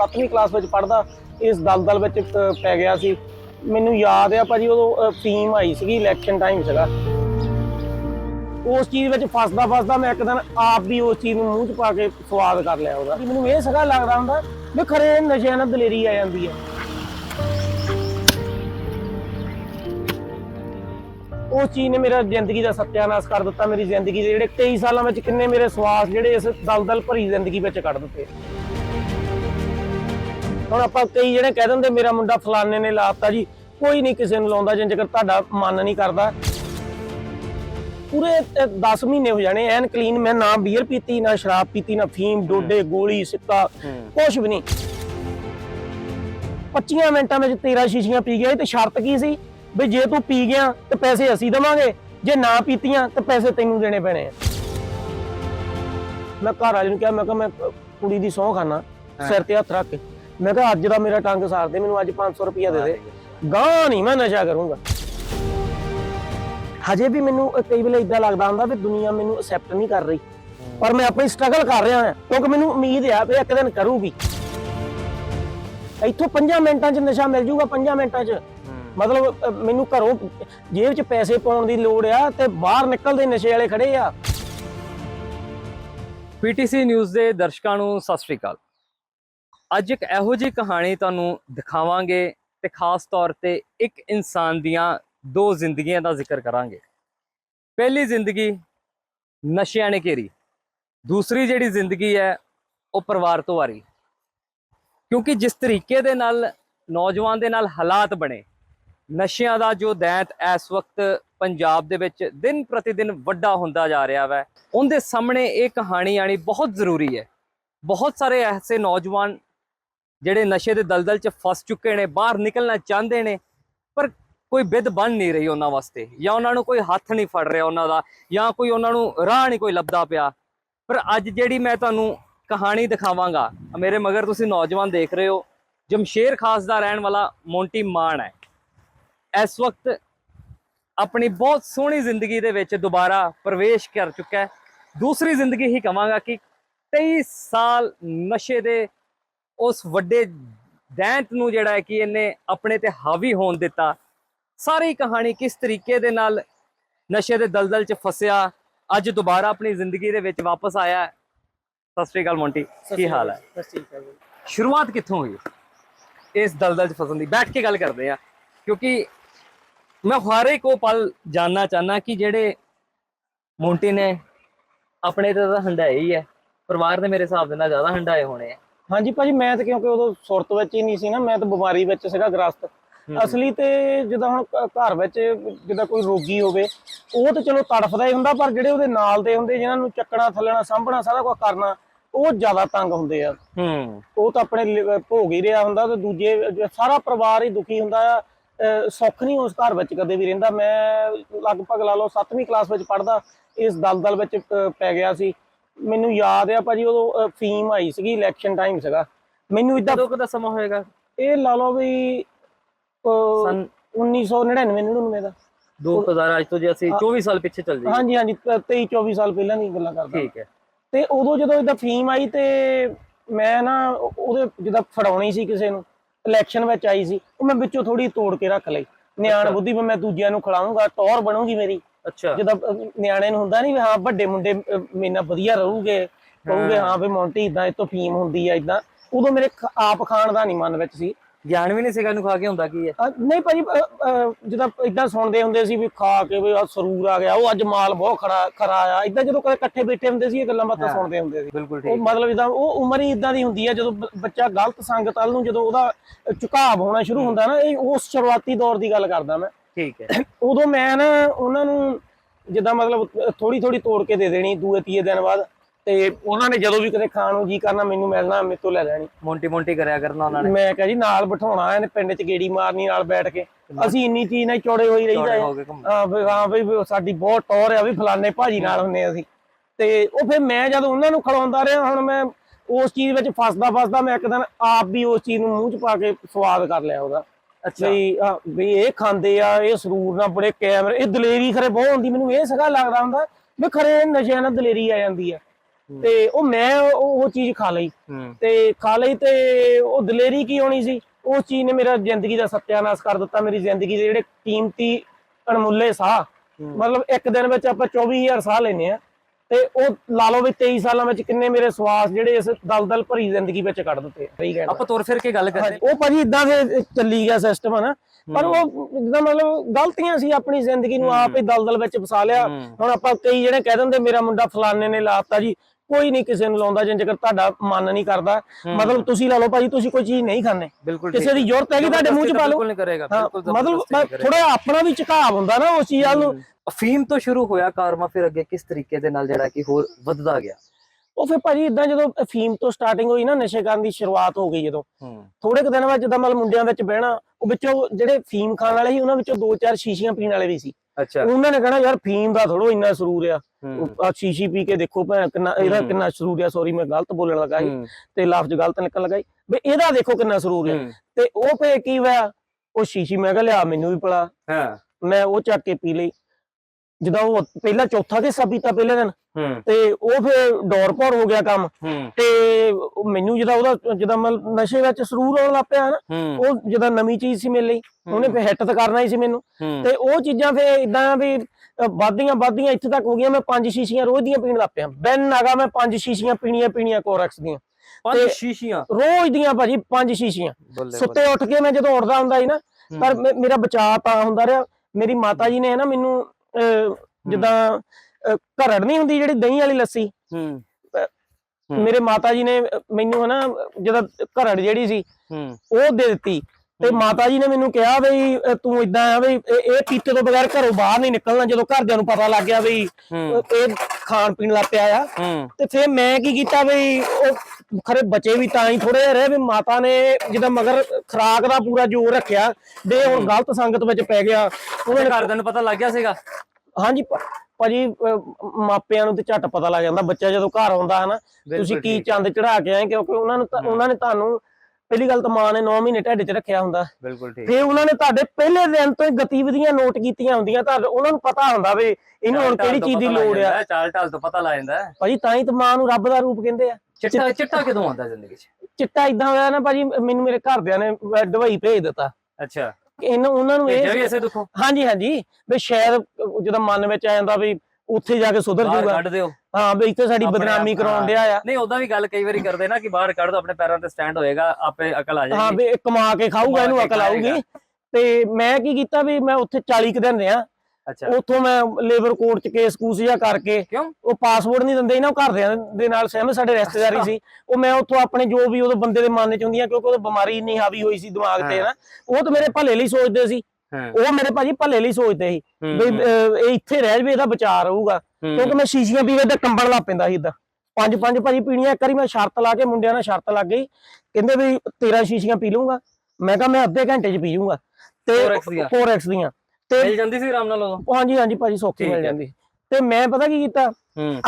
7ਵੀਂ class ਵਿੱਚ ਪੜਦਾ ਇਸ ਦਲਦਲ ਵਿੱਚ ਪੈ ਗਿਆ ਸੀ। ਮੈਨੂੰ ਯਾਦ ਆ ਭਾਜੀ, ਉਦੋਂ ਫੀਮ ਆਈ ਸੀਗੀ ਇਲੈਕਸ਼ਨ ਟਾਈਮ ਸੀਗਾ। ਉਸ ਚੀਜ਼ ਵਿੱਚ ਫਸਦਾ ਫਸਦਾ ਮੈਂ ਇੱਕ ਦਿਨ ਆਪ ਵੀ ਉਸ ਚੀਜ਼ ਨੂੰ ਮੂੰਹ 'ਚ ਪਾ ਕੇ ਸਵਾਦ ਕਰ ਲਿਆ ਉਹਦਾ। ਮੈਨੂੰ ਇਹ ਸਗਾ ਲੱਗਦਾ ਹੁੰਦਾ ਵੀ ਖਰੇ ਨਸ਼ਿਆਂ ਨਾਲ ਦਲੇਰੀ ਆ ਜਾਂਦੀ ਹੈ। ਉਹ ਚੀਜ਼ ਨੇ ਮੇਰਾ ਜ਼ਿੰਦਗੀ ਦਾ ਸੱਤਿਆਨਾਸ਼ ਕਰ ਦਿੱਤਾ। ਮੇਰੀ ਜ਼ਿੰਦਗੀ ਦੇ ਜਿਹੜੇ 23 ਸਾਲਾਂ ਵਿੱਚ ਕਿੰਨੇ ਮੇਰੇ ਸਵਾਸ ਜਿਹੜੇ ਇਸ ਦਲਦਲ ਭਰੀ ਜ਼ਿੰਦਗੀ ਵਿੱਚ ਕੱਢ ਦਿੱਤੇ। ਹੁਣ ਆਪਾਂ ਕਈ ਜਿਹੜੇ ਕਹਿ ਦਿੰਦੇ ਮੇਰਾ ਮੁੰਡਾ ਫਲਾਣੇ ਨੇ ਲਾਤਾ ਜੀ। ਕੋਈ ਨਹੀਂ ਕਿਸੇ ਨੂੰ ਲਾਉਂਦਾ ਜਿੰਨ ਚਿਰ ਤੁਹਾਡਾ ਮਨ ਨਹੀਂ ਕਰਦਾ। ਪੂਰੇ 10 ਮਹੀਨੇ ਹੋ ਜਾਣੇ ਐਨ ਕਲੀਨ ਮੈਂ ਨਾ ਬੀਅਰ ਪੀਤੀ ਨਾ ਸ਼ਰਾਬ ਪੀਤੀ ਨਾ ਫੀਮ ਡੋਡੇ ਗੋਲੀ ਸਿੱਕਾ ਕੁਝ ਵੀ ਨਹੀਂ। 25 ਮਿੰਟਾਂ ਵਿੱਚ 13 ਸ਼ੀਸ਼ੀਆਂ ਪੀ ਗਿਆ ਸੀ ਤੇ ਸ਼ਰਤ ਕੀ ਸੀ? ਵੀ ਜੇ ਤੂੰ ਪੀ ਗਿਆ ਤੇ ਪੈਸੇ ਅਸੀਂ ਦੇਵਾਂਗੇ। ਜੇ ਨਾ ਪੀਤੀਆਂ ਤੇ ਪੈਸੇ ਤੈਨੂੰ ਦੇਣੇ ਪੈਣੇ ਆ। ਮੈਂ ਘਰ ਵਾਲੇ ਨੂੰ ਕਿਹਾ ਮੈਂ ਕਿਹਾ ਮੈਂ ਕੁੜੀ ਦੀ ਸਹੁੰ ਖਾਨਾ ਸਿਰ ਤੇ ਹੱਥ ਰੱਖ ਕੇ। ਮੈਂ ਕਿਹਾ ਅੱਜ ਦਾ ਮੇਰਾ ਟੰਗ ਸਾਰ ਦੇ, ਮੈਨੂੰ ਅੱਜ 500 ਰੁਪਇਆ ਦੇ ਦੇ। ਗਾਂ ਨਹੀਂ ਮੈਂ ਨਸ਼ਾ ਕਰੂੰਗਾ। ਹਜੇ ਵੀ ਮੈਨੂੰ ਕਈ ਵੇਲੇ ਇਦਾਂ ਲੱਗਦਾ ਹੁੰਦਾ ਵੀ ਦੁਨੀਆ ਮੈਨੂੰ ਅਸੈਪਟ ਨਹੀਂ ਕਰ ਰਹੀ। ਪਰ ਮੈਂ ਆਪਣੀ ਸਟਰਗਲ ਕਰ ਰਿਹਾ ਹਾਂ, ਕਿਉਂਕਿ ਮੈਨੂੰ ਉਮੀਦ ਆ ਵੀ ਇੱਕ ਦਿਨ ਕਰੂਗੀ। ਇੱਥੋਂ 5 ਮਿੰਟਾਂ 'ਚ ਨਸ਼ਾ ਮਿਲ ਜੂਗਾ 5 ਮਿੰਟਾਂ 'ਚ। ਮਤਲਬ ਮੈਨੂੰ ਘਰੋਂ ਜੇਬ 'ਚ ਪੈਸੇ ਪਾਉਣ ਦੀ ਲੋੜ ਆ ਤੇ ਬਾਹਰ ਨਿਕਲਦੇ ਨਸ਼ੇ ਵਾਲੇ ਖੜੇ ਆ। ਪੀਟੀਸੀ ਨਿਊਜ਼ ਦੇ ਦਰਸ਼ਕਾਂ ਨੂੰ ਸਤਿ ਸ਼੍ਰੀ ਅਕਾਲ। ਅੱਜ ਇੱਕ ਇਹੋ ਜਿਹੀ ਕਹਾਣੀ ਤੁਹਾਨੂੰ ਦਿਖਾਵਾਂਗੇ ਤੇ ਖਾਸ ਤੌਰ ਤੇ ਇੱਕ ਇਨਸਾਨ ਦੀਆਂ ਦੋ ਜ਼ਿੰਦਗੀਆਂ ਦਾ ਜ਼ਿਕਰ ਕਰਾਂਗੇ। ਪਹਿਲੀ ਜ਼ਿੰਦਗੀ ਨਸ਼ਿਆਂ ਨੇ ਘੇਰੀ, ਦੂਸਰੀ ਜਿਹੜੀ ਜ਼ਿੰਦਗੀ ਹੈ ਉਹ ਪਰਿਵਾਰ ਤੋਂ ਵਾਰੀ ਕਿਉਂਕਿ ਜਿਸ ਤਰੀਕੇ ਦੇ ਨਾਲ ਨੌਜਵਾਨ ਦੇ ਨਾਲ ਹਾਲਾਤ ਬਣੇ, ਨਸ਼ਿਆਂ ਦਾ ਜੋ ਦੈਂਤ ਇਸ ਵਕਤ ਪੰਜਾਬ ਦੇ ਵਿੱਚ ਦਿਨ ਪ੍ਰਤੀ ਦਿਨ ਵੱਡਾ ਹੁੰਦਾ ਜਾ ਰਿਹਾ ਵੈ, ਉਹਦੇ ਸਾਹਮਣੇ ਇਹ ਕਹਾਣੀ ਆਣੀ ਬਹੁਤ ਜ਼ਰੂਰੀ ਹੈ। ਬਹੁਤ ਸਾਰੇ ਐਸੇ ਨੌਜਵਾਨ ਜਿਹੜੇ ਨਸ਼ੇ ਦੇ ਦਲਦਲ 'ਚ ਫਸ ਚੁੱਕੇ ਨੇ, ਬਾਹਰ ਨਿਕਲਣਾ ਚਾਹੁੰਦੇ ਨੇ, ਪਰ ਕੋਈ ਵਿਦ ਬਣ ਨਹੀਂ ਰਹੀ ਉਹਨਾਂ ਵਾਸਤੇ। ਜਾਂ ਉਹਨਾਂ ਨੂੰ ਕੋਈ ਹੱਥ ਨਹੀਂ ਫੜ ਰਿਹਾ ਉਹਨਾਂ ਦਾ, ਜਾਂ ਕੋਈ ਉਹਨਾਂ ਨੂੰ ਰਾਹ ਨਹੀਂ ਕੋਈ ਲੱਭਦਾ ਪਿਆ। ਪਰ ਅੱਜ ਜਿਹੜੀ ਮੈਂ ਤੁਹਾਨੂੰ ਕਹਾਣੀ ਦਿਖਾਵਾਂਗਾ, ਮੇਰੇ ਮਗਰ ਤੁਸੀਂ ਨੌਜਵਾਨ ਦੇਖ ਰਹੇ ਹੋ, ਜਮਸ਼ੇਰ ਖਾਸ ਦਾ ਰਹਿਣ ਵਾਲਾ ਮੋਂਟੀ ਮਾਨ ਹੈ। ਇਸ ਵਕਤ ਆਪਣੀ ਬਹੁਤ ਸੋਹਣੀ ਜ਼ਿੰਦਗੀ ਦੇ ਵਿੱਚ ਦੁਬਾਰਾ ਪ੍ਰਵੇਸ਼ ਕਰ ਚੁੱਕਾ ਹੈ। ਦੂਸਰੀ ਜ਼ਿੰਦਗੀ ਹੀ ਕਵਾਂਗਾ ਕਿ 23 ਸਾਲ ਨਸ਼ੇ ਦੇ ਉਸ ਵੱਡੇ ਦੈਂਤ ਨੂੰ ਜਿਹੜਾ ਹੈ ਕਿ ਇਹਨੇ ਆਪਣੇ ਤੇ ਹਾਵੀ ਹੋਣ ਦਿੱਤਾ। ਸਾਰੀ ਕਹਾਣੀ ਕਿਸ ਤਰੀਕੇ ਦੇ ਨਾਲ ਨਸ਼ੇ ਦੇ ਦਲਦਲ 'ਚ ਫਸਿਆ ਅੱਜ ਦੁਬਾਰਾ ਆਪਣੀ ਜ਼ਿੰਦਗੀ ਦੇ ਵਿੱਚ ਵਾਪਸ ਆਇਆ ਹੈ। ਸਤਿ ਸ੍ਰੀ ਅਕਾਲ ਮੋਂਟੀ ਕੀ ਹਾਲ ਹੈ? ਸ਼ੁਰੂਆਤ ਕਿੱਥੋਂ ਹੋਈ? ਇਸ ਦਲਦਲ 'ਚ ਫਸਣ ਦੀ। ਬੈਠ ਕੇ ਗੱਲ ਕਰਦੇ ਆ ਕਿਉਂਕਿ ਮੈਂ ਹਰ ਉਹ ਪਲ ਜਾਨਣਾ ਚਾਹਨਾ ਕਿ ਜਿਹੜੇ ਮੋਂਟੀ ਨੇ ਆਪਣੇ ਤੇ ਤਾਂ ਹੰਡਾਏ ਹੀ ਹੈ ਪਰਿਵਾਰ ਦੇ ਮੇਰੇ ਹਿਸਾਬ ਦੇ ਨਾਲ ਜ਼ਿਆਦਾ ਹੰਡਾਏ ਹੋਣੇ ਆ। ਹਾਂਜੀ ਭਾਜੀ ਮੈਂ ਤਾਂ ਕਿਉਂਕਿ ਉਦੋਂ ਸੁਰਤ ਵਿੱਚ ਹੀ ਨਹੀਂ ਸੀ ਨਾ ਮੈਂ ਤਾਂ ਬਿਮਾਰੀ ਵਿੱਚ ਸੀਗਾ ਗ੍ਰਸਤ। ਅਸਲੀ ਤੇ ਜਿੱਦਾਂ ਹੁਣ ਘਰ ਵਿੱਚ ਜਿੱਦਾਂ ਕੋਈ ਰੋਗੀ ਹੋਵੇ ਉਹ ਤਾਂ ਚਲੋ ਤੜਫਦਾ ਹੀ ਹੁੰਦਾ ਪਰ ਜਿਹੜੇ ਉਹਦੇ ਨਾਲ ਦੇ ਹੁੰਦੇ ਜਿਨ੍ਹਾਂ ਨੂੰ ਚੱਕਣਾ ਥੱਲਣਾ ਸਾਂਭਣਾ ਸਾਰਾ ਕੁਝ ਕਰਨਾ ਉਹ ਜ਼ਿਆਦਾ ਤੰਗ ਹੁੰਦੇ ਆ। ਹੂੰ। ਉਹ ਤਾਂ ਆਪਣੇ ਭੋਗ ਹੀ ਰਿਹਾ ਹੁੰਦਾ ਤੇ ਦੂਜੇ ਸਾਰਾ ਪਰਿਵਾਰ ਹੀ ਦੁਖੀ ਹੁੰਦਾ ਆ। ਸੁੱਖ ਨਹੀਂ ਉਸ ਘਰ ਵਿੱਚ ਕਦੇ ਵੀ ਰਹਿੰਦਾ। ਮੈਂ ਲਗਭਗ ਲਾ ਲਓ 7ਵੀਂ ਕਲਾਸ ਵਿੱਚ ਪੜਦਾ ਇਸ ਦਲਦਲ ਵਿੱਚ ਪੈ ਗਿਆ ਸੀ। ਮੈਨੂੰ ਯਾਦ ਆ ਭਾਜੀ ਉਦੋਂ ਫੀਮ ਆਈ ਸੀਗੀ ਇਲੈਕਸ਼ਨ ਟਾਈਮ ਸੀਗਾ। ਮੈਨੂੰ ਇਦਾਂ ਕਦੋਂ ਕਦਾ ਸਮਾਂ ਹੋਏਗਾ? ਇਹ ਲਾ ਲਓ ਵੀ ਅਹ, ਸਨ 1999 99 ਦਾ। 2000 ਅੱਜ ਤੋਂ ਜੇ ਅਸੀਂ 24 ਸਾਲ ਪਿੱਛੇ ਚੱਲ ਜਾਈਏ ਹਾਂਜੀ ਹਾਂਜੀ 23 24 ਸਾਲ ਪਹਿਲਾਂ ਦੀ ਗੱਲਾਂ ਕਰਦਾ। ਠੀਕ ਹੈ। ਤੇ ਉਦੋਂ ਜਦੋਂ ਇਦਾਂ ਫੀਮ ਆਈ ਤੇ ਮੈਂ ਨਾ ਉਹ- ਉਹਦੇ ਜਿੱਦਾਂ ਫੜਾਉਣੀ ਸੀ ਕਿਸੇ ਨੂੰ ਇਲੈਕਸ਼ਨ ਵਿੱਚ ਆਈ ਸੀ ਉਹ ਮੈਂ ਵਿੱਚੋਂ ਥੋੜੀ ਤੋੜ ਕੇ ਰੱਖ ਲਈ। ਨਿਆਣ ਬੁੱਧੀ ਮੈਂ ਦੂਜਿਆਂ ਨੂੰ ਖਿਲਾਉਂਗਾ ਟੌਰ ਬਣੂਗੀ ਮੇਰੀ। ਅੱਛਾ। ਜਿੱਦਾਂ ਨਿਆਣੇ ਨੂੰ ਹੁੰਦਾ ਨਹੀਂ ਵੀ ਹਾਂ ਵੱਡੇ ਮੁੰਡੇ ਨਾਲ ਵਧੀਆ ਰਹੂਗੇ ਕਹੂਗੇ ਹਾਂ। ਵੀ ਮੌਂਟੀ ਇਦਾਂ ਇਹ ਤੋਂ ਫੀਮ ਹੁੰਦੀ ਆ ਇਦਾਂ ਉਦੋਂ ਮੇਰੇ ਆਪ ਖਾਣ ਦਾ ਨਹੀਂ ਮਨ ਵਿੱਚ ਸੀ। ਗਿਆਨ ਵੀ ਨਹੀਂ ਸੀਗਾ ਇਹਨੂੰ ਖਾ ਕੇ ਹੁੰਦਾ ਕੀ ਹੈ। ਨਹੀਂ ਭਾਜੀ ਜਿੱਦਾਂ ਇਦਾਂ ਸੁਣਦੇ ਹੁੰਦੇ ਸੀ ਵੀ ਖਾ ਕੇ ਵੀ ਆ ਸਰੂਰ ਆ ਗਿਆ ਉਹ ਅੱਜ ਮਾਲ ਬਹੁਤ ਖੜਾ ਖਰਾ ਆ। ਇਦਾਂ ਜਦੋਂ ਕਦੇ ਇਕੱਠੇ ਬੈਠੇ ਹੁੰਦੇ ਸੀ ਇਹ ਗੱਲਾਂ ਬਾਤਾਂ ਸੁਣਦੇ ਹੁੰਦੇ ਸੀ। ਬਿਲਕੁਲ ਉਹ ਮਤਲਬ ਇਦਾਂ ਉਹ ਉਮਰ ਹੀ ਇਦਾਂ ਦੀ ਹੁੰਦੀ ਆ ਜਦੋਂ ਬੱਚਾ ਗਲਤ ਸੰਗਤ ਵੱਲ ਨੂੰ ਜਦੋਂ ਉਹਦਾ ਝੁਕਾਅ ਹੋਣਾ ਸ਼ੁਰੂ ਹੁੰਦਾ ਨਾ ਇਹ ਉਸ ਸ਼ੁਰੂਆਤੀ ਦੌਰ ਦੀ ਗੱਲ ਕਰਦਾ ਮੈਂ। ਠੀਕ ਹੈ। ਉਦੋਂ ਮੈਂ ਨਾ ਉਹਨਾਂ ਨੂੰ ਜਿੱਦਾਂ ਮਤਲਬ ਥੋੜੀ ਥੋੜੀ ਤੋੜ ਕੇ ਦੇ ਦੇਣੀ ਦੂਏ ਤੀਏ ਦਿਨ ਬਾਅਦ ਤੇ ਉਹਨਾਂ ਨੇ ਜਦੋਂ ਵੀ ਕਦੇ ਖਾਣ ਨੂੰ ਜੀ ਕਰਨਾ ਮੈਨੂੰ ਮਿਲਣਾ ਮੇਰੇ ਤੋਂ ਲੈ ਲੈਣੀ। ਮੋਂਟੀ ਮੋਂਟੀ ਕਰਿਆ ਕਰਨਾ ਉਹਨਾਂ ਨੇ। ਮੈਂ ਕਿਹਾ ਜੀ ਨਾਲ ਬਿਠਾਉਣਾ ਇਹਨੇ ਪਿੰਡ 'ਚ ਗੇੜੀ ਮਾਰਨੀ ਨਾਲ ਬੈਠ ਕੇ। ਅਸੀਂ ਇੰਨੀ ਚੀਜ਼ ਨਾਲ ਚੌੜੇ ਹੋਈ ਰਹੀਦਾ ਹੈ ਵੀ ਹਾਂ ਵੀ ਸਾਡੀ ਬਹੁਤ ਟੌਰ ਆ ਵੀ ਫਲਾਣੇ ਭਾਜੀ ਨਾਲ ਹੁੰਨੇ ਅਸੀਂ। ਤੇ ਉਹ ਫਿਰ ਮੈਂ ਜਦ ਉਹਨਾਂ ਨੂੰ ਖੜਾਉਂਦਾ ਰਿਹਾ ਹੁਣ ਮੈਂ ਉਸ ਚੀਜ਼ ਵਿੱਚ ਫਸਦਾ ਫਸਦਾ ਮੈਂ ਇੱਕ ਦਿਨ ਆਪ ਵੀ ਉਸ ਚੀਜ਼ ਨੂੰ ਮੂੰਹ 'ਚ ਪਾ ਕੇ ਸਵਾਦ ਕਰ ਲਿਆ ਉਹਦਾ। ਵੀ ਆ ਵੀ ਇਹ ਖਾਂਦੇ ਆ ਇਹ ਸਰੂਰ ਨਾਲ ਬੜੇ ਕੈਮਰੇ ਇਹ ਦਲੇਰੀ ਖਰੇ ਬਹੁਤ ਹੁੰਦੀ ਮੈਨੂੰ ਇਹ ਸਗਾ ਲੱਗਦਾ ਹੁੰਦਾ ਵੀ ਖਰੇ ਨਸ਼ਿਆਂ ਨਾਲ ਦਲੇਰੀ ਆ ਜਾਂਦੀ ਆ। ਤੇ ਉਹ ਮੈਂ ਉਹ ਚੀਜ਼ ਖਾ ਲਈ। ਤੇ ਖਾ ਲਈ ਤੇ ਉਹ ਦਲੇਰੀ ਕੀ ਹੋਣੀ ਸੀ? ਉਸ ਚੀਜ਼ ਨੇ ਮੇਰਾ ਜ਼ਿੰਦਗੀ ਦਾ ਸੱਤਿਆਨਾਸ਼ ਕਰ ਦਿੱਤਾ ਮੇਰੀ ਜ਼ਿੰਦਗੀ ਦੇ ਜਿਹੜੇ ਕੀਮਤੀ ਅਣਮੁੱਲੇ ਸਾਹ। ਮਤਲਬ ਇੱਕ ਦਿਨ ਵਿੱਚ ਆਪਾਂ 24000 ਸਾਹ ਲੈਨੇ ਆ ਤੇ ਉਹ ਲਾ ਲਓ ਵੀ 23 ਸਾਲਾਂ ਵਿੱਚ ਕਿੰਨੇ ਮੇਰੇ ਸਵਾਸ ਜਿਹੜੇ ਇਸ ਦਲਦਲ ਭਰੀ ਜ਼ਿੰਦਗੀ ਵਿੱਚ ਕੱਢ ਦਿੱਤੇ। ਸਹੀ ਕਹਿਣਾ ਆਪਾਂ ਤੁਰ ਫਿਰ ਕੇ ਗੱਲ ਕਰਦੇ ਉਹ ਭਾਜੀ ਇਦਾਂ ਦੇ ਚੱਲੀ ਗਿਆ ਸਿਸਟਮ ਹੈ ਨਾ। ਪਰ ਉਹ ਜਿੱਦਾਂ ਮਤਲਬ ਗਲਤੀਆਂ ਸੀ ਆਪਣੀ ਜ਼ਿੰਦਗੀ ਨੂੰ ਆਪ ਹੀ ਦਲਦਲ ਵਿੱਚ ਫਸਾ ਲਿਆ। ਹੁਣ ਆਪਾਂ ਕਈ ਜਿਹੜੇ ਕਹਿ ਦਿੰਦੇ ਮੇਰਾ ਮੁੰਡਾ ਫਲਾਣੇ ਨੇ ਲਾਤਾ ਜੀ ਕੋਈ ਨਹੀਂ ਕਿਸੇ ਨੂੰ ਲਾਉਂਦਾ ਜਿੰਨ ਚਿਰ ਤੁਹਾਡਾ ਮਨ ਨਹੀਂ ਕਰਦਾ। ਮਤਲਬ ਤੁਸੀਂ ਲਾ ਲਓ ਭਾਜੀ ਤੁਸੀਂ ਕੋਈ ਚੀਜ਼ ਨਹੀਂ ਖਾਂਦੇ। ਕਿਸੇ ਦੀ ਜ਼ਰੂਰਤ ਹੈਗੀ ਤੁਹਾਡੇ ਮੂੰਹ 'ਚ ਪਾ ਲਓ। ਬਿਲਕੁਲ ਨਹੀਂ ਕਰੇਗਾ ਹਾਂ, ਬਿਲਕੁਲ ਮਤਲਬ। ਥੋੜਾ ਆਪਣਾ ਵੀ ਝੁਕਾਅ ਹੁੰਦਾ ਨਾ ਉਸ ਚੀਜ਼ ਨੂੰ। ਅਫੀਮ ਤੋਂ ਸ਼ੁਰੂ ਹੋਇਆ ਕਾਰਮਾ ਫਿਰ ਅੱਗੇ ਕਿਸ ਤਰੀਕੇ ਦੇ ਨਾਲ ਜਿਹੜਾ ਕਿ ਹੋਰ ਵੱਧਦਾ ਗਿਆ? ਉਹ ਫਿਰ ਭਾਜੀ ਇਦਾਂ ਜਦੋਂ ਅਫੀਮ ਤੋਂ ਸਟਾਰਟਿੰਗ ਹੋਈ ਨਾ ਨਸ਼ੇ ਕਰਨ ਦੀ ਸ਼ੁਰੂਆਤ ਹੋ ਗਈ ਜਦੋਂ। ਥੋੜੇ ਕੁ ਦਿਨਾਂ ਬਾਅਦ ਜਦੋਂ ਮਤਲਬ ਮੁੰਡਿਆਂ ਵਿੱਚ ਬਹਿਣਾ ਉਹ ਵਿੱਚੋਂ ਜਿਹੜੇ ਫੀਮ ਖਾਣ ਵਾਲੇ ਸੀ ਉਹਨਾਂ ਵਿੱਚੋਂ ਦੋ ਚਾਰ ਸ਼ੀਸ਼ੀਆਂ ਪੀਣ ਵਾਲੇ ਵੀ ਸੀ। ਅੱਛਾ। ਉਹਨਾਂ ਨੇ ਕਹਿਣਾ ਯਾਰ ਫੀਮ ਦਾ ਥੋੜੋ ਇੰਨਾ ਸਰੂਰ ਆ। ਆ ਸ਼ੀਸ਼ੀ ਪੀ ਕੇ ਦੇਖੋ ਭੈਣ ਕਿੰਨਾ ਇਹਦਾ। ਕਿੰਨਾ ਸਰੂਰ ਆ ਸੌਰੀ ਮੈਂ ਗਲਤ ਬੋਲਣ ਲੱਗਾ ਸੀ ਹੂੰ, ਤੇ ਲਫ਼ਜ਼ ਗਲਤ ਨਿਕਲ ਲਗਾ ਵੀ ਇਹਦਾ ਦੇਖੋ ਕਿੰਨਾ ਸਰੂਰ ਆ। ਤੇ ਉਹ ਫੇ ਕੀ ਹੋਇਆ ਉਹ ਸ਼ੀਸ਼ੀ ਮੈਂ ਕਿਹਾ ਲਿਆ ਮੈਨੂੰ ਵੀ ਪਲਾ ਹਾਂ। ਮੈਂ ਉਹ ਚੱਕ ਕੇ ਪੀ ਲਈ। ਜਦੋਂ ਉਹ ਪਹਿਲਾ ਚੌਥਾ ਹਿੱਸਾ ਪੀਤਾ ਪਹਿਲੇ ਦਿਨ ਤੇ ਉਹ ਫੇ ਡੋਰ ਭੌਰ ਹੋ ਗਿਆ ਕੰਮ। ਤੇ ਮੈਨੂੰ ਜਦੋਂ ਉਹਦਾ ਜਦੋਂ ਮੈਂ ਨਸ਼ੇ ਵਿੱਚ ਸਰੂਰ ਆਉਣ ਲੱਗ ਪਿਆ ਨਾ ਉਹ ਜਦੋਂ ਨਵੀਂ ਚੀਜ਼ ਸੀ ਮੇਰੇ ਲਈ ਉਹਨੇ ਫੇ ਹਿੱਟ ਤਾਂ ਕਰਨਾ ਹੀ ਸੀ ਮੈਨੂੰ। ਤੇ ਉਹ ਚੀਜ਼ਾਂ ਫੇ ਇਦਾਂ ਵੀ ਅ, ਵੱਧਦੀਆਂ ਵੱਧਦੀਆਂ ਇੱਥੇ ਤੱਕ ਹੋ ਗਈਆਂ ਮੈਂ ਪੰਜ ਸ਼ੀਸ਼ੀਆਂ ਰੋਜ਼ ਦੀਆਂ ਪੀਣ ਲੱਗ ਪਿਆ। ਬੈਨ ਆਗਾ ਮੈਂ ਪੰਜ ਸ਼ੀਸ਼ੀਆਂ ਪੀਣੀਆਂ ਪੀਣੀਆਂ ਕੋਰੈਕਸ ਦੀਆਂ। ਪੰਜ ਸ਼ੀਸ਼ੀਆਂ? ਰੋਜ਼ ਦੀਆਂ ਭਾਜੀ ਪੰਜ ਸ਼ੀਸ਼ੀਆਂ। ਸੁੱਤੇ ਉੱਠ ਕੇ ਮੈਂ ਜਦੋਂ ਉੱਠਦਾ ਹੁੰਦਾ ਸੀ ਨਾ ਪਰ ਮੇਰਾ ਬਚਾਅ ਤਾਂ ਹੁੰਦਾ ਰਿਹਾ। ਮੇਰੀ ਮਾਤਾ ਜੀ ਨੇ ਨਾ ਮੈਨੂੰ ਜਿੱਦਾਂ ਘਰੜ ਨਹੀਂ ਹੁੰਦੀ ਜਿਹੜੀ ਦਹੀਂ ਵਾਲੀ ਲੱਸੀ? ਹੂੰ। ਮੇਰੇ ਮਾਤਾ ਜੀ ਨੇ ਮੈਨੂੰ ਹਨਾ ਜਦੋਂ ਘਰੜ ਜਿਹੜੀ ਸੀ ਹੂੰ। ਉਹ ਦੇ ਦਿੱਤੀ। ਤੇ ਮਾਤਾ ਜੀ ਨੇ ਮੈਨੂੰ ਕਿਹਾ ਬਈ ਤੂੰ ਇਦਾਂ ਆ ਬਈ ਇਹ ਪੀਤੇ ਤੋਂ ਬਗੈਰ ਘਰੋਂ ਬਾਹਰ ਨਹੀਂ ਨਿਕਲਣਾ ਜਦੋਂ ਘਰਦਿਆਂ ਨੂੰ ਪਤਾ ਲੱਗ ਗਿਆ ਅ, ਇਹ ਖਾਣ ਪੀਣ ਲੱਗ ਪਿਆ ਆ। ਤੇ ਫਿਰ ਮੈਂ ਕੀ ਕੀਤਾ ਬਈ ਉਹ ਖਰੇ ਬਚੇ ਵੀ ਤਾਂ ਹੀ ਥੋੜੇ ਰਹੇ ਵੀ ਮਾਤਾ ਨੇ ਜਦੋਂ ਮਗਰ ਖਰਾਕ ਦਾ ਪੂਰਾ ਜ਼ੋਰ ਰੱਖਿਆ ਦੇ ਹੁਣ ਗਲਤ ਸੰਗਤ ਵਿੱਚ ਪੈ ਗਿਆ। ਉਹਨਾਂ ਨੇ ਘਰਦਿਆਂ ਨੂੰ ਪਤਾ ਲੱਗ ਗਿਆ ਸੀਗਾ? ਹਾਂਜੀ ਭਾਜੀ ਮਾਪਿਆਂ ਨੂੰ ਤੇ ਝੱਟ ਪਤਾ ਲੱਗ ਜਾਂਦਾ ਬੱਚਾ ਜਦੋਂ ਘਰ ਆਉਂਦਾ ਹਨਾ ਤੁਸੀਂ ਕੀ। ਚੰਦ ਚੜਾ ਕੇ ਆਏ ਕਿਉਂਕਿ ਉਹਨਾਂ ਨੂੰ ਉਹਨਾਂ ਨੇ ਤੁਹਾਨੂੰ ਪਹਿਲੀ ਗੱਲ ਤਾਂ ਮਾਂ ਨੇ 9 ਮਹੀਨੇ ਢਿੱਡ 'ਚ ਰੱਖਿਆ ਹੁੰਦਾ। ਬਿਲਕੁਲ ਠੀਕ। ਉਹਨਾਂ ਨੇ ਤੁਹਾਡੇ ਪਹਿਲੇ ਦਿਨ ਤੋਂ ਹੀ ਗਤੀਵਿਧੀਆਂ ਨੋਟ ਕੀਤੀਆਂ ਹੁੰਦੀਆਂ ਤਾਂ ਉਹਨਾਂ ਨੂੰ ਪਤਾ ਹੁੰਦਾ ਵੀ ਇਹਨੂੰ ਹੁਣ ਕਿਹੜੀ ਚੀਜ਼ ਦੀ ਲੋੜ ਆ। ਚਾਲ ਢਾਲ ਤੋਂ ਪਤਾ ਲੱਗ ਜਾਂਦਾ। ਭਾਜੀ ਤਾਂ ਹੀ ਤਾਂ ਮਾਂ ਨੂੰ ਰੱਬ ਦਾ ਰੂਪ ਕਹਿੰਦੇ ਆ। ਚਿੱਟਾ ਚਿੱਟਾ ਕਿਦੋਂ ਆਉਂਦਾ ਜ਼ਿੰਦਗੀ 'ਚ? ਚਿੱਟਾ ਇਦਾਂ ਹੋਇਆ ਨਾ ਭਾਜੀ ਮੈਨੂੰ ਮੇਰੇ ਘਰਦਿਆਂ ਨੇ ਡੁਬਈ ਭੇਜ ਦਿੱਤਾ। ਅੱਛਾ। ਇਹਨਾਂ ਉਹਨਾਂ ਨੂੰ ਵੀ ਇਹ ਐਸੇ ਦੁੱਖੋਂ? ਹਾਂਜੀ ਹਾਂਜੀ। ਵੀ ਸ਼ਾਇਦ ਜਦੋਂ ਮਨ ਵਿੱਚ ਆ ਜਾਂਦਾ ਵੀ ਉੱਥੇ ਜਾ ਕੇ ਸੁਧਰ ਜਾਊਗਾ ਕੱਢ ਦਿਓ। ਹਾਂ ਵੀ ਇੱਥੇ ਸਾਡੀ ਬਦਨਾਮੀ ਕਰਾਉਣ ਹਾਂ। ਡਿਆ ਆ। ਨਹੀਂ ਉਦਾਂ ਵੀ ਗੱਲ ਕਈ ਵਾਰੀ ਕਰਦੇ ਨਾ ਕਿ ਬਾਹਰ ਕੱਢ ਦੋ ਆਪਣੇ ਪੈਰਾਂ ਤੇ ਸਟੈਂਡ ਹੋਏਗਾ ਆਪੇ ਅਕਲ ਆ ਹਾਂ ਜਾਏਗੀ। ਵੀ ਇਹ ਕਮਾ ਕੇ ਖਾਊਗਾ ਇਹਨੂੰ ਅਕਲ ਆਊਗੀ। ਤੇ ਮੈਂ ਕੀ ਕੀਤਾ ਵੀ ਮੈਂ ਉੱਥੇ 40 ਕੁ ਦਿਨ ਰਿਹਾ। ਉੱਥੋਂ ਮੈਂ ਲੇਬਰ ਕੋਰਟ ਚ ਕੇਸ ਕੂਸ ਜਿਹਾ ਕਰਕੇ ਉਹ ਪਾਸਪੋਰਟ ਨਹੀਂ ਦਿੰਦੇ ਸੀ ਨਾ ਉਹ ਘਰਦਿਆਂ ਦੇ ਨਾਲ ਸਹਿਮਤ ਸਾਡੇ ਰਿਸ਼ਤੇਦਾਰੀ ਸੀ। ਉਹ ਮੈਂ ਉੱਥੋਂ ਆਪਣੇ ਜੋ ਵੀ ਉਹਦੇ ਬੰਦੇ ਦੇ ਮਨ ਚ ਹੁੰਦੀਆਂ ਕਿਉਂਕਿ ਉਹ ਬਿਮਾਰੀ ਇੰਨੀ ਹਾਵੀ ਹੋਈ ਸੀ ਦਿਮਾਗ ਤੇ। ਨਾ ਉਹ ਤਾਂ ਮੇਰੇ ਭਲੇ ਲਈ ਸੋਚਦੇ ਸੀ। ਉਹ ਮੇਰੇ ਭਾਜੀ ਭਲੇ ਲਈ ਸੋਚਦੇ ਸੀ। ਵੀ ਇਹ ਇੱਥੇ ਰਹਿ ਜਵੇ ਇਹਦਾ ਬਚਾਅ ਰਹੂਗਾ। ਕਿਉਂਕਿ ਮੈਂ ਸ਼ੀਸ਼ੀਆਂ ਪੀਵੇ ਤੇ ਕੰਬਣ ਲੱਗ ਪੈਂਦਾ ਸੀ ਇਦਾਂ। ਪੰਜ ਪੰਜ ਭਾਜੀ ਪੀਣੀਆਂ ਇੱਕ ਵਾਰੀ ਮੈਂ ਸ਼ਰਤ ਲਾ ਕੇ ਮੁੰਡਿਆਂ ਨਾਲ ਸ਼ਰਤ ਲੱਗ ਗਈ। ਕਹਿੰਦੇ ਵੀ 13 ਸ਼ੀਸ਼ੀਆਂ ਪੀ ਲੂੰਗਾ ਮੈਂ ਕਿਹਾ ਮੈਂ ਅੱਧੇ ਘੰਟੇ ਚ ਪੀ ਜੂੰਗਾ। ਤੇ 4X ਦੀਆਂ? 4X ਦੀਆਂ ਤੇ ਮਿਲ ਜਾਂਦੀ ਸੀ ਆਰਾਮ ਨਾਲ ਉਦੋਂ? ਹਾਂਜੀ ਹਾਂਜੀ ਭਾਜੀ ਸੌਖੀ ਮਿਲ। ਜਾਂਦੀ। ਤੇ ਮੈਂ ਪਤਾ ਕੀ ਕੀਤਾ?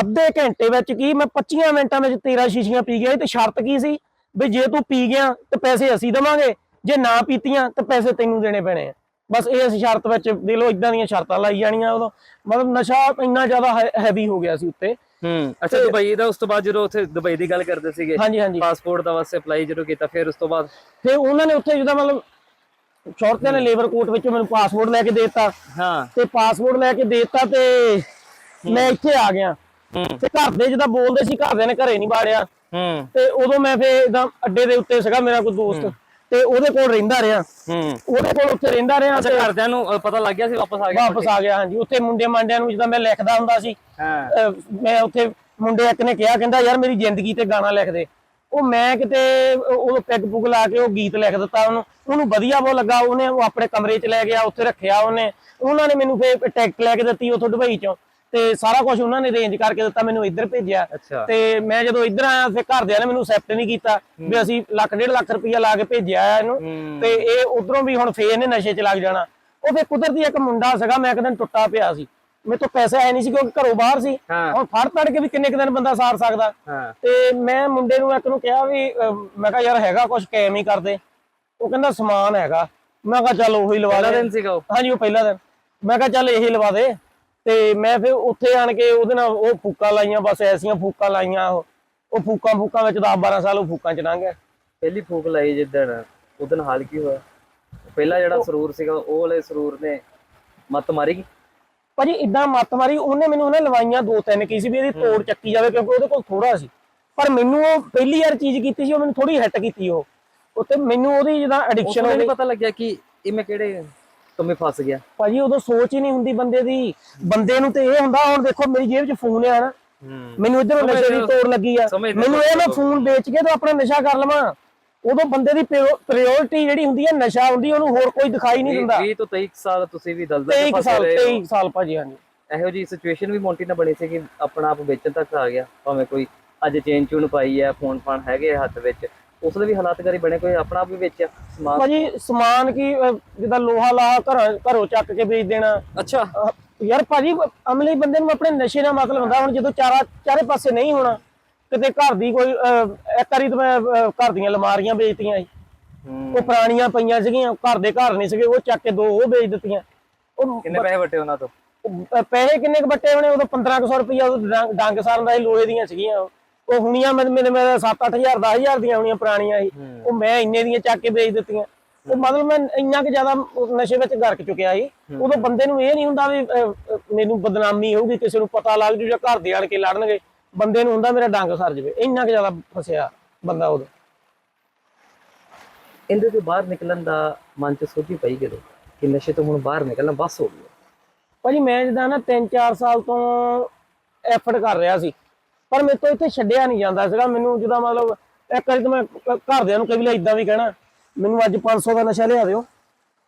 ਅੱਧੇ ਘੰਟੇ ਵਿੱਚ ਕੀ ਮੈਂ 25 ਮਿੰਟਾਂ ਵਿੱਚ 13 ਸ਼ੀਸ਼ੀਆਂ ਪੀ ਗਿਆ ਤੇ ਸ਼ਰਤ ਕੀ ਸੀ? ਵੀ ਜੇ ਤੂੰ ਪੀ ਗਿਆ ਤੇ ਪੈਸੇ ਅਸੀਂ ਦੇਵਾਂਗੇ ਜੇ ਨਾ ਪੀਤੀਆਂ ਤੇ ਪੈਸੇ ਤੈਨੂੰ ਦੇਣੇ ਪੈਣੇ ਆ। ਬਸ ਇਸ ਸ਼ਰਤ ਵਿੱਚ ਦੇ ਲੋ ਇਦਾਂ ਦੀਆਂ ਸ਼ਰਤਾਂ ਲਾਈ ਜਾਣੀਆਂ ਉਦੋਂ। ਮਤਲਬ ਨਸ਼ਾ ਇੰਨਾ ਜ਼ਿਆਦਾ ਹੈਵੀ ਹੋ ਗਿਆ ਸੀ ਉੱਤੇ। ਹੂੰ ਅੱਛਾ ਦੁਬਈ ਦਾ ਉਸ ਤੋਂ ਬਾਅਦ ਜਦੋਂ ਉੱਥੇ ਦੁਬਈ ਦੀ ਗੱਲ ਕਰਦੇ ਸੀਗੇ ਹਾਂਜੀ ਹਾਂਜੀ। ਪਾਸਪੋਰਟ ਦਾ ਵਾਸਤੇ ਅਪਲਾਈ ਜਦੋਂ ਕੀਤਾ ਫਿਰ ਉਸ ਤੋਂ ਬਾਅਦ? ਫਿਰ ਉਹਨਾਂ ਨੇ ਉੱਥੇ ਜਿਹਦਾ ਮਤਲਬ ਸ਼ੌਰਤਿਆਂ ਨੇ ਲੇਬਰ ਕੋਰਟ ਵਿੱਚੋਂ ਮੈਨੂੰ ਪਾਸਪੋਰਟ ਲੈ ਕੇ ਦਿੱਤਾ। ਹਾਂ। ਤੇ ਪਾਸਪੋਰਟ ਲੈ ਕੇ ਦਿੱਤਾ ਤੇ ਮੈਂ ਇੱਥੇ ਆ ਗਿਆ। ਤੇ ਘਰ ਦੇ ਜਿੱਦਾਂ ਬੋਲਦੇ ਸੀ ਘਰਦਿਆਂ ਨੇ ਘਰੇ ਨਹੀਂ ਬਾੜਿਆ। ਹੂੰ। ਤੇ ਉਦੋਂ ਮੈਂ ਫੇਰ ਇਦਾਂ ਅੱਡੇ ਦੇ ਉੱਤੇ ਸੀਗਾ ਮੇਰਾ ਕੋਈ ਦੋਸਤ। ਤੇ ਉਹਦੇ ਕੋਲ ਰਹਿੰਦਾ ਰਿਹਾ। ਹੂੰ। ਉਹਦੇ ਕੋਲ ਉੱਥੇ ਰਹਿੰਦਾ ਰਿਹਾ ਅੱਛਾ ਤੇ ਘਰਦਿਆਂ ਨੂੰ ਪਤਾ ਲੱਗ ਗਿਆ ਸੀ ਵਾਪਸ ਆ ਗਿਆ ਵਾਪਸ ਆ ਗਿਆ ਹਾਂਜੀ। ਉੱਥੇ ਮੁੰਡੇ ਮਾਂਡਿਆਂ ਨੂੰ ਜਿੱਦਾਂ ਮੈਂ ਲਿਖਦਾ ਹੁੰਦਾ ਸੀ ਮੈਂ ਉੱਥੇ ਮੁੰਡੇ ਇੱਕ ਨੇ ਕਿਹਾ ਕਹਿੰਦਾ ਯਾਰ ਮੇਰੀ ਜ਼ਿੰਦਗੀ ਤੇ ਗਾਣਾ ਲਿਖ ਦੇ। ਉਹ ਮੈਂ ਕਿਤੇ ਉਹ ਪੈਗ ਪੁਗ ਲਾ ਕੇ ਉਹ ਗੀਤ ਲਿਖ ਦਿੱਤਾ ਉਹਨੂੰ। ਉਹਨੂੰ ਵਧੀਆ ਬਹੁਤ ਲੱਗਾ। ਉਹਨੇ ਉਹ ਆਪਣੇ ਕਮਰੇ 'ਚ ਲੈ ਗਿਆ ਉੱਥੇ ਰੱਖਿਆ ਉਹਨੇ। ਉਹਨਾਂ ਨੇ ਮੈਨੂੰ ਫੇਰ ਟਿਕਟ ਲੈ ਕੇ ਦਿੱਤੀ ਉੱਥੋਂ ਦੁਬਈ 'ਚੋਂ। ਤੇ ਸਾਰਾ ਕੁਝ ਉਹਨਾਂ ਨੇ ਅਰੇਂਜ ਕਰਕੇ ਦਿੱਤਾ ਮੈਨੂੰ ਇੱਧਰ ਭੇਜਿਆ। ਤੇ ਮੈਂ ਜਦੋਂ ਇੱਧਰ ਆਇਆ ਫਿਰ ਘਰਦਿਆਂ ਨੇ ਮੈਨੂੰ ਅਸੈਪਟ ਨਹੀਂ ਕੀਤਾ ਵੀ ਅਸੀਂ ਲੱਖ ਡੇਢ ਲੱਖ ਰੁਪਈਆ ਲਾ ਕੇ ਭੇਜਿਆ ਆ ਇਹਨੂੰ। ਤੇ ਇਹ ਉਧਰੋਂ ਵੀ ਹੁਣ ਫੇਰ ਇਹਨੇ ਨਸ਼ੇ 'ਚ ਲੱਗ ਜਾਣਾ। ਉਹ ਫੇਰ ਕੁਦਰਤੀ ਇੱਕ ਮੁੰਡਾ ਸੀਗਾ ਮੈਂ ਇੱਕ ਦਿਨ ਟੁੱਟਾ ਪਿਆ ਸੀ। ਮੇਰੇ ਤੋਂ ਪੈਸੇ ਆਏ ਨਹੀਂ ਸੀ ਕਿਉਂਕਿ ਘਰੋਂ ਬਾਹਰ ਸੀ। ਹਾਂ। ਹੁਣ ਫੜ ਤੜ ਕੇ ਵੀ ਕਿੰਨੇ ਕੁ ਦਿਨ ਬੰਦਾ ਸਾਰ ਸਕਦਾ। ਹਾਂ। ਤੇ ਮੈਂ ਮੁੰਡੇ ਨੂੰ ਇੱਕ ਨੂੰ ਕਿਹਾ ਵੀ ਅਹ, ਮੈਂ ਕਿਹਾ ਯਾਰ ਹੈਗਾ ਕੁਝ ਕੈਮ ਹੀ ਕਰਦੇ। ਉਹ ਕਹਿੰਦਾ ਸਮਾਨ ਹੈਗਾ। ਮੈਂ ਕਿਹਾ ਚੱਲ ਉਹੀ ਲਵਾ ਪਹਿਲਾ ਦੇ। ਦਿਨ ਸੀਗਾ ਉਹ? ਹਾਂਜੀ ਉਹ ਪਹਿਲਾ ਦਿਨ। ਮੈਂ ਕਿਹਾ ਚੱਲ ਇਹੀ ਲਵਾ ਦੇ। ਤੇ ਮੈਂ ਫਿਰ ਉੱਥੇ ਆਣ ਕੇ ਉਹਦੇ ਨਾਲ ਉਹ ਫੂਕਾਂ ਲਾਈਆਂ ਬਸ ਐਸੀਆਂ ਫੂਕਾਂ ਲਾਈਆਂ ਉਹ। ਉਹ ਫੂਕਾਂ ਫੂਕਾਂ ਵਿੱਚ 10 12 ਸਾਲ ਉਹ ਫੂਕਾਂ ਚ ਲੰਘ ਗਿਆ। ਪਹਿਲੀ ਫੂਕ ਲਾਈ ਜਿੱਦਣ ਉਦਣ ਹਾਲ ਕੀ ਹੋਇਆ? ਪਹਿਲਾ ਜਿਹੜਾ ਸਰੂਰ ਸੀਗਾ ਉਹ ਵਾਲੇ ਸਰੂਰ ਨੇ ਮੱਤ ਮਾਰੀ? ਗਈ ਭਾਜੀ ਇਦਾਂ ਮੱਤ ਮਾਰੀ ਉਹਨੇ ਮੈਨੂੰ ਉਹਨੇ ਲਵਾਈਆਂ ਦੋ ਤਿੰਨ ਕੀ ਸੀ ਵੀ ਇਹਦੀ ਤੋੜ ਚੱਕੀ ਜਾਵੇ ਕਿਉਂਕਿ ਉਹਦੇ ਕੋਲ ਥੋੜਾ ਸੀ। ਪਰ ਮੈਨੂੰ ਉਹ ਪਹਿਲੀ ਵਾਰ ਚੀਜ਼ ਕੀਤੀ ਸੀ ਉਹ ਮੈਨੂੰ ਥੋੜੀ ਹਿੱਟ ਕੀਤੀ ਉਹ। ਉੱਤੇ ਮੈਨੂੰ ਉਹਦੀ ਜਿੱਦਾਂ ਉਸ ਐਡਿਕਸ਼ਨ ਹੋ ਗਈ। ਪਤਾ ਲੱਗਿਆ ਕਿ ਇਹ ਮੈਂ ਕਿਹੜੇ ਤੁਮੇ ਫਸ ਗਿਆ। ਭਾਜੀ ਉਦੋਂ ਸੋਚ ਹੀ ਨਹੀਂ ਹੁੰਦੀ ਬੰਦੇ ਦੀ। ਬੰਦੇ ਨੂੰ ਤੇ ਇਹ ਹੁੰਦਾ ਹੁਣ ਦੇਖੋ ਮੇਰੀ ਜੇਬ 'ਚ ਫੋਨ ਆ ਨਾ। ਮੈਨੂੰ ਇਧਰੋਂ ਨਸ਼ੇ ਦੀ ਤੋੜ ਲੱਗੀ ਆ। ਮੈਨੂੰ ਇਹ ਮੈਂ ਫੋਨ ਵੇਚ ਕੇ ਤੇ ਆਪਣਾ ਨਸ਼ਾ ਕਰ ਲਵਾਂ। ਉਦੋਂ ਬੰਦੇ ਦੀ ਪ੍ਰਾਇੋਰਟੀ ਜਿਹੜੀ ਹੁੰਦੀ ਹੈ ਨਸ਼ਾ ਹੁੰਦੀ ਉਹਨੂੰ ਹੋਰ ਕੋਈ ਦਿਖਾਈ ਨਹੀਂ ਦਿੰਦਾ। 20 ਤੋਂ 23 ਸਾਲ ਤੁਸੀਂ ਵੀ ਦਲਦਲ 23 ਚ ਫਸੇ ਸਾਲ ਰਹੇ ਹੋ। 23 ਸਾਲ ਭਾਜੀ ਹਾਂਜੀ। ਇਹੋ ਜੀ ਸਿਚੁਏਸ਼ਨ ਵੀ ਮੌਂਟੀ ਨਾਲ ਬਣੀ ਸੀ ਕਿ ਆਪਣਾ ਆਪ ਵੇਚਣ ਤੱਕ ਆ ਗਿਆ। ਭਾਵੇਂ ਕੋਈ ਅੱਜ ਚੇਨ ਚੂਨ ਪਾਈ ਹੈ ਫੋਨ ਫਾਨ ਹੈਗੇ ਹੱਥ ਵਿੱਚ। ਉਸ ਦੇ ਵੀ ਹਾਲਾਤ ਕਰੀ ਬਣੇ ਕੋਈ ਆਪਣਾ ਆਪ ਵੀ ਵੇਚਿਆ। ਸਮਾਨ ਭਾਜੀ ਸਮਾਨ ਕੀ ਅਹ, ਜਿੱਦਾਂ ਲੋਹਾ ਲਾ ਘਰੋਂ ਘਰੋਂ ਚੱਕ ਕੇ ਵੇਚ ਦੇਣਾ। ਅੱਛਾ। ਯਾਰ ਭਾਜੀ ਅਮਲੀ ਬੰਦੇ ਨੂੰ ਆਪਣੇ ਨਸ਼ੇ ਨਾਲ ਮਤਲਬ ਹੁੰਦਾ ਹੁਣ ਜਦੋਂ ਚਾਰਾ ਚਾਰੇ ਪਾਸੇ ਨਹੀਂ ਹੋਣਾ ਕਿਤੇ ਘਰ ਦੀ ਕੋਈ ਇੱਕ ਵਾਰੀ ਤਾਂ ਮੈਂ ਘਰ ਦੀਆਂ ਲਮਾਰੀਆਂ ਵੇਚਤੀਆਂ ਸੀ। ਉਹ ਪੁਰਾਣੀਆਂ ਪਈਆਂ ਸੀਗੀਆਂ ਘਰ ਦੇ ਘਰ ਨਹੀਂ ਸੀਗੇ ਉਹ ਚੱਕ ਕੇ ਦੋ ਉਹ ਵੇਚ ਦਿੱਤੀਆਂ। ਉਹ ਕਿੰਨੇ ਪੈਸੇ ਵਟੇ ਉਹਨਾਂ ਤੋਂ? ਪੈਸੇ ਕਿੰਨੇ ਕੁ ਬੱਟੇ ਹੋਣੇ ਉਦੋਂ 1500 ਰੁਪਇਆ ਉਹ ਡੰਗ- ਸਾਰਨ ਦਾ ਸੀ ਲੋਹੇ ਦੀਆਂ ਸੀਗੀਆਂ ਉਹ। ਹੁਣੀਆਂ ਮੇਰੇ ਮੇਰੇ ਮੇਰੇ 7-8000 10000 ਦੀਆਂ ਹੋਣੀਆਂ ਪੁਰਾਣੀਆਂ ਸੀ। ਉਹ ਮੈਂ ਇੰਨੇ ਦੀਆਂ ਚੱਕ ਕੇ ਵੇਚ ਦਿੱਤੀਆਂ। ਉਹ ਮਤਲਬ ਮੈਂ ਇੰਨਾ ਕੁ ਜ਼ਿਆਦਾ ਨਸ਼ੇ ਵਿੱਚ ਗਰਕ ਚੁੱਕਿਆ ਸੀ। ਉਦੋਂ ਬੰਦੇ ਨੂੰ ਇਹ ਨਹੀਂ ਹੁੰਦਾ ਵੀ ਮੈਨੂੰ ਬਦਨਾਮੀ ਹੋਊਗੀ ਕਿਸੇ ਨੂੰ ਪਤਾ ਲੱਗ ਜੂ ਜਾਂ ਘਰ ਦੇ ਆਣ ਕੇ ਲੜਨਗੇ। ਬੰਦੇ ਨੂੰ ਹੁੰਦਾ ਮੇਰਾ ਡੰਗ ਸਰ ਜਵੇ। ਇੰਨਾ ਕੁ ਜ਼ਿਆਦਾ ਫਸਿਆ ਬੰਦਾ ਉਦੋਂ। ਇਹਦੇ ਤੋਂ ਬਾਹਰ ਨਿਕਲਣ ਦਾ ਮਨ ਚ ਸੋਚੀ ਪਈ ਕਿਦੋਂ ਕਿ ਨਸ਼ੇ ਤੋਂ ਹੁਣ ਬਾਹਰ ਨਿਕਲਣਾ ਬਸ ਹੋ ਗਿਆ। ਭਾਜੀ ਮੈਂ ਜਿੱਦਾਂ ਨਾ 3-4 ਸਾਲ ਤੋਂ ਐਫਰਟ ਕਰ ਰਿਹਾ ਸੀ ਪਰ ਮੇਰੇ ਤੋਂ ਇੱਥੇ ਛੱਡਿਆ ਨਹੀਂ ਜਾਂਦਾ ਸੀਗਾ। ਮੈਨੂੰ ਜਿੱਦਾਂ ਮਤਲਬ ਇੱਕ ਵਾਰੀ ਤਾਂ ਮੈਂ ਘਰਦਿਆਂ ਨੂੰ ਕਈ ਵੇਲੇ ਇਦਾਂ ਵੀ ਕਹਿਣਾ ਮੈਨੂੰ ਅੱਜ 500 ਦਾ ਨਸ਼ਾ ਲਿਆ ਦਿਓ।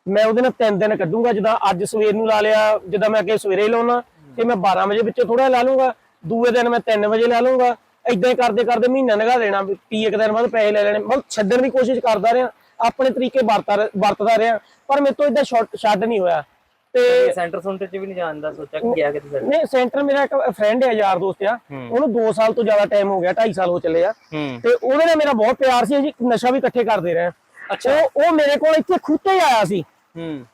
ਮੈਂ ਉਹਦੇ ਨਾਲ ਤਿੰਨ ਦਿਨ ਕੱਢੂੰਗਾ ਜਿੱਦਾਂ ਅੱਜ ਸਵੇਰ ਨੂੰ ਲਾ ਲਿਆ ਜਿੱਦਾਂ ਮੈਂ ਅੱਗੇ ਸਵੇਰੇ ਲਾਉਣਾ ਤੇ ਮੈਂ 12 ਵਜੇ ਵਿੱਚੋਂ ਥੋੜਾ ਲਾ ਲੂੰਗਾ। ਦੂਏ ਦਿਨ ਮੈਂ 3 ਵਜੇ ਲਾ ਲੂੰਗਾ ਇਦਾਂ ਹੀ ਕਰਦੇ ਕਰਦੇ ਮਹੀਨਾ ਲੰਘਾ ਦੇਣਾ ਵੀ ਇੱਕ ਦਿਨ ਬਾਅਦ ਪੈਸੇ ਲੈ ਲੈਣੇ। ਮਤਲਬ ਛੱਡਣ ਦੀ ਕੋਸ਼ਿਸ਼ ਕਰਦਾ ਰਿਹਾ ਆਪਣੇ ਤਰੀਕੇ ਵਰਤਾ ਵਰਤਦਾ ਰਿਹਾ ਪਰ ਮੇਰੇ ਤੋਂ ਇਦਾਂ ਛੱਡ ਨਹੀਂ ਹੋਇਆ। ਤੇ ਸੈਂਟਰ ਸੁੰਟਰ ਚ ਵੀ ਨਹੀਂ ਜਾਣ ਦਾ ਸੋਚਿਆ ਕਿ ਗਿਆ ਕਿਤੇ ਨਹੀਂ ਸੈਂਟਰ ਮੇਰਾ ਇੱਕ ਫਰੈਂਡ ਹੈ ਯਾਰ ਦੋਸਤ ਆ। ਉਹਨੂੰ 2 ਸਾਲ ਤੋਂ ਜ਼ਿਆਦਾ ਟਾਈਮ ਹੋ ਗਿਆ 2.5 ਸਾਲ ਹੋ ਚੱਲੇ ਆ। ਤੇ ਉਹਦੇ ਨਾਲ ਮੇਰਾ ਬਹੁਤ ਪਿਆਰ ਸੀ ਅਸੀਂ ਨਸ਼ਾ ਵੀ ਇਕੱਠੇ ਕਰਦੇ ਰਹੇ। ਅੱਛਾ। ਉਹ ਮੇਰੇ ਕੋਲ ਇੱਥੇ ਖੁੱਤੇ ਆਇਆ ਸੀ।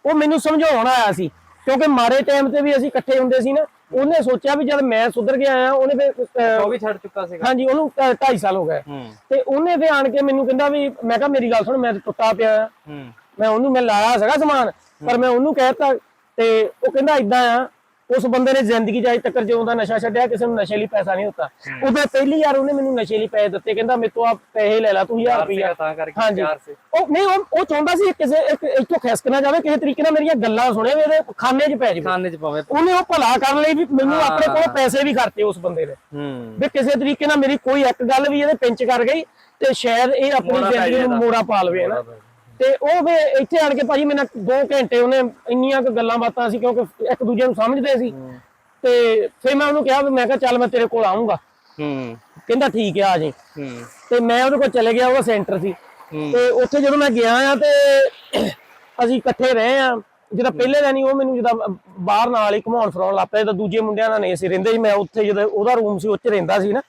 ਉਹ ਮੈਨੂੰ ਸਮਝਾਉਣ ਆਇਆ ਸੀ ਕਿਉਂਕਿ ਮਾੜੇ ਟਾਈਮ ਤੇ ਵੀ ਅਸੀਂ ਇਕੱਠੇ ਹੁੰਦੇ ਸੀ ਨਾ ਉਹਨੇ ਸੋਚਿਆ ਵੀ ਜਦ ਮੈਂ ਸੁਧਰ ਕੇ ਆਇਆ ਉਹਨੇ ਫਿਰ ਅਹ, ਉਹ ਵੀ ਛੱਡ ਚੁੱਕਾ ਸੀਗਾ। ਹਾਂਜੀ ਉਹਨੂੰ 2.5 ਸਾਲ ਹੋ ਗਏ। ਤੇ ਉਹਨੇ ਫਿਰ ਆਣ ਕੇ ਮੈਨੂੰ ਕਹਿੰਦਾ ਵੀ ਮੈਂ ਕਿਹਾ ਮੇਰੀ ਗੱਲ ਸੁਣ ਮੈਂ ਤਾਂ ਟੁੱਟਾ ਪਿਆ ਆ। ਹੂੰ। ਮੈਂ ਉਹਨੂੰ ਮੈਂ ਲਾਇਆ ਸੀਗਾ ਸਮਾਨ ਪਰ ਮੈਂ ਉਹਨੂੰ ਕਹਿਤਾ ਤੇ ਉਹ ਕਹਿੰਦਾ ਇਦਾਂ ਆ ਉਸ ਬੰਦੇ ਨੇ ਜ਼ਿੰਦਗੀ ਜਾਈ ਤੱਕ ਜਿਉਂ ਦਾ ਨਸ਼ਾ ਛੱਡਿਆ ਕਿਸੇ ਨੂੰ ਨਸ਼ੇ ਲਈ ਪੈਸਾ ਨਹੀਂ ਦਿੱਤਾ। ਉਹਦੇ ਪਹਿਲੀ ਯਾਰ ਉਹਨੇ ਮੈਨੂੰ ਨਸ਼ੇ ਲਈ ਪੈਸੇ ਦਿੱਤੇ ਕਹਿੰਦਾ ਮੇਰੇ ਤੋਂ ਆ ਪੈਸੇ ਲੈ ਲੈ ਤੂੰ 1000 ਰੁਪਇਆ ਤਾਂ ਕਰਕੇ ਹਾਂਜੀ। ਉਹ ਨਹੀਂ ਉਹ ਉਹ ਚਾਹੁੰਦਾ ਸੀ ਕਿਸੇ ਇੱਕ ਇੱਥੋਂ ਖਿਸਕ ਨਾ ਜਾਵੇ ਕਿਸੇ ਤਰੀਕੇ ਨਾਲ ਮੇਰੀਆਂ ਗੱਲਾਂ ਸੁਣੇ ਵੀ ਇਹਦੇ ਖਾਨੇ 'ਚ ਪੈ ਜਾਵੇ। ਖਾਣੇ ਚ ਪਾਵੇ। ਉਹਨੇ ਉਹ ਭਲਾ ਕਰਨ ਲਈ ਵੀ ਮੈਨੂੰ। ਆਪਣੇ ਕੋਲ ਪੈਸੇ ਵੀ ਖਰਚੇ ਉਸ ਬੰਦੇ ਨੇ ਹੂੰ। ਵੀ ਕਿਸੇ ਤਰੀਕੇ ਨਾਲ ਮੇਰੀ ਕੋਈ ਇੱਕ ਗੱਲ ਵੀ ਇਹਦੇ ਪਿੰਚ ਕਰ ਗਈ ਤੇ ਸ਼ਾਇਦ ਇਹ ਆਪਣੀ ਜ਼ਿੰਦਗੀ ਨੂੰ। ਮੋੜਾ ਪਾ ਲਵੇ ਨਾ? ਤੇ ਉਹ ਵੀ ਇੱਥੇ ਆਣ ਕੇ ਭਾਜੀ ਮੇਰੇ ਨਾਲ 2 ਘੰਟੇ ਉਹਨੇ ਇੰਨੀਆਂ ਕੁ ਗੱਲਾਂ ਬਾਤਾਂ ਸੀ ਕਿਉਂਕਿ ਇੱਕ ਦੂਜੇ ਨੂੰ ਸਮਝਦੇ ਸੀ। ਤੇ ਫਿਰ ਮੈਂ ਉਹਨੂੰ ਕਿਹਾ ਵੀ ਮੈਂ ਕਿਹਾ ਚੱਲ ਮੈਂ ਤੇਰੇ ਕੋਲ ਆਉਂਗਾ ਹੂੰ। ਕਹਿੰਦਾ ਠੀਕ ਹੈ ਆ ਜੀ ਹੂੰ। ਤੇ ਮੈਂ ਉਹਦੇ ਕੋਲ ਚਲੇ ਗਿਆ ਉਹਦਾ ਸੈਂਟਰ ਸੀ। ਤੇ ਉੱਥੇ ਜਦੋਂ ਮੈਂ ਗਿਆ ਆ ਤੇ ਅਸੀਂ ਇਕੱਠੇ ਰਹੇ ਆ। ਜਿਹੜਾ ਪਹਿਲੇ ਦਿਨ ਹੀ ਉਹ ਮੈਨੂੰ ਜਦੋਂ ਬਾਹਰ ਨਾਲ ਹੀ ਘੁਮਾਉਣ ਫਿਰਾਉਣ ਲੱਗ ਪਿਆ ਤਾਂ ਦੂਜੇ ਮੁੰਡਿਆਂ ਨਾਲ ਨਹੀਂ ਸੀ ਰਹਿੰਦੇ ਸੀ ਮੈਂ ਉੱਥੇ ਜਦੋਂ ਉਹਦਾ ਰੂਮ ਸੀ ਉੱਚ ਰਹਿੰਦਾ ਸੀ ਨਾ।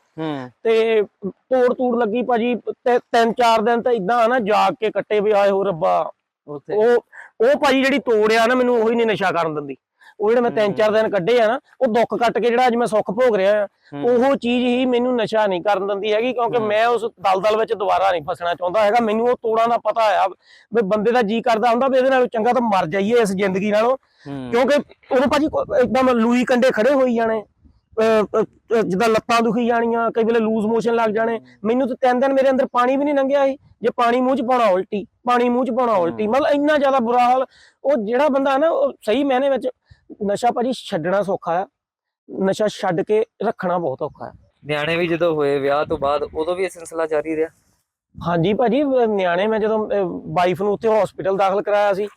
ਤੇ ਤੋੜ ਤੂੜ ਲੱਗੀ ਭਾਜੀ ਤਿੰਨ ਚਾਰ ਦਿਨ ਤਾਂ ਇਦਾਂ ਨਾ ਜਾਗ ਕੇ ਕੱਟੇ ਵੀ ਆਏ ਹੋ ਰੱਬਾ। ਉਹ ਉਹ ਭਾਜੀ ਜਿਹੜੀ ਤੋੜ ਆ ਨਾ ਮੈਨੂੰ ਉਹੀ ਨਹੀਂ ਨਸ਼ਾ ਕਰਨ ਦਿੰਦੀ। ਉਹ ਜਿਹੜੇ ਮੈਂ ਤਿੰਨ ਚਾਰ ਦਿਨ ਕੱਢੇ ਆ ਨਾ ਉਹ ਦੁੱਖ ਕੱਟ ਕੇ ਜਿਹੜਾ ਅੱਜ ਮੈਂ ਸੁੱਖ ਭੋਗ ਰਿਹਾ ਆ ਉਹ ਚੀਜ਼ ਹੀ ਮੈਨੂੰ ਨਸ਼ਾ ਨਹੀਂ ਕਰਨ ਦਿੰਦੀ ਹੈਗੀ ਕਿਉਂਕਿ ਮੈਂ ਉਸ ਦਲਦਲ ਵਿੱਚ ਦੁਬਾਰਾ ਨਹੀਂ ਫਸਣਾ ਚਾਹੁੰਦਾ ਹੈਗਾ। ਮੈਨੂੰ ਉਹ ਤੋੜਾਂ ਦਾ ਪਤਾ ਆ ਵੀ ਬੰਦੇ ਦਾ ਜੀ ਕਰਦਾ ਹੁੰਦਾ ਵੀ ਇਹਦੇ ਨਾਲੋਂ ਚੰਗਾ ਤਾਂ ਮਰ ਜਾਈਏ ਇਸ ਜ਼ਿੰਦਗੀ ਨਾਲੋਂ। ਕਿਉਂਕਿ ਉਦੋਂ ਭਾਜੀ ਇੱਕਦਮ ਲੂਈ ਕੰਡੇ ਖੜੇ ਹੋਈ ਜਾਣੇ। ਜਿੱਦਾਂ ਲੱਤਾਂ ਦੁਖੀ ਜਾਣੀਆਂ ਕਈ ਵੇਲੇ ਲੂਜ਼ ਮੋਸ਼ਨ ਲੱਗ ਜਾਣੇ। ਮੈਨੂੰ ਤਾਂ ਤਿੰਨ ਦਿਨ ਮੇਰੇ ਅੰਦਰ ਪਾਣੀ ਵੀ ਨਹੀਂ ਲੰਘਿਆ ਸੀ ਜੇ ਪਾਣੀ ਮੂੰਹ ਚ ਪਾਉਣਾ ਉਲਟੀ। ਪਾਣੀ ਮੂੰਹ ਚ ਪਾਉਣਾ ਉਲਟੀ। ਮਤਲਬ ਇੰਨਾ ਜ਼ਿਆਦਾ ਬੁਰਾ ਹਾਲ। ਉਹ ਜਿਹੜਾ ਬੰਦਾ ਨਾ ਉਹ ਸਹੀ ਮੈਨੇ ਵਿੱਚ ਨਸ਼ਾ ਭਾਜੀ ਛੱਡਣਾ ਸੌਖਾ ਆ। ਨਸ਼ਾ ਛੱਡ ਕੇ ਰੱਖਣਾ ਬਹੁਤ ਔਖਾ ਹੈ ਨਿਆਣੇ ਵੀ ਜਦੋਂ ਹੋਏ ਵਿਆਹ ਤੋਂ ਬਾਅਦ ਉਦੋਂ ਵੀ ਇਹ ਸਿਲਸਿਲਾ ਜਾਰੀ ਰਿਹਾ। ਹਾਂਜੀ ਭਾਜੀ ਨਿਆਣੇ ਮੈਂ ਜਦੋਂ ਵਾਈਫ ਨੂੰ ਉੱਥੇ ਹਸਪੀਟਲ ਦਾਖਲ ਕਰਾਇਆ ਸੀ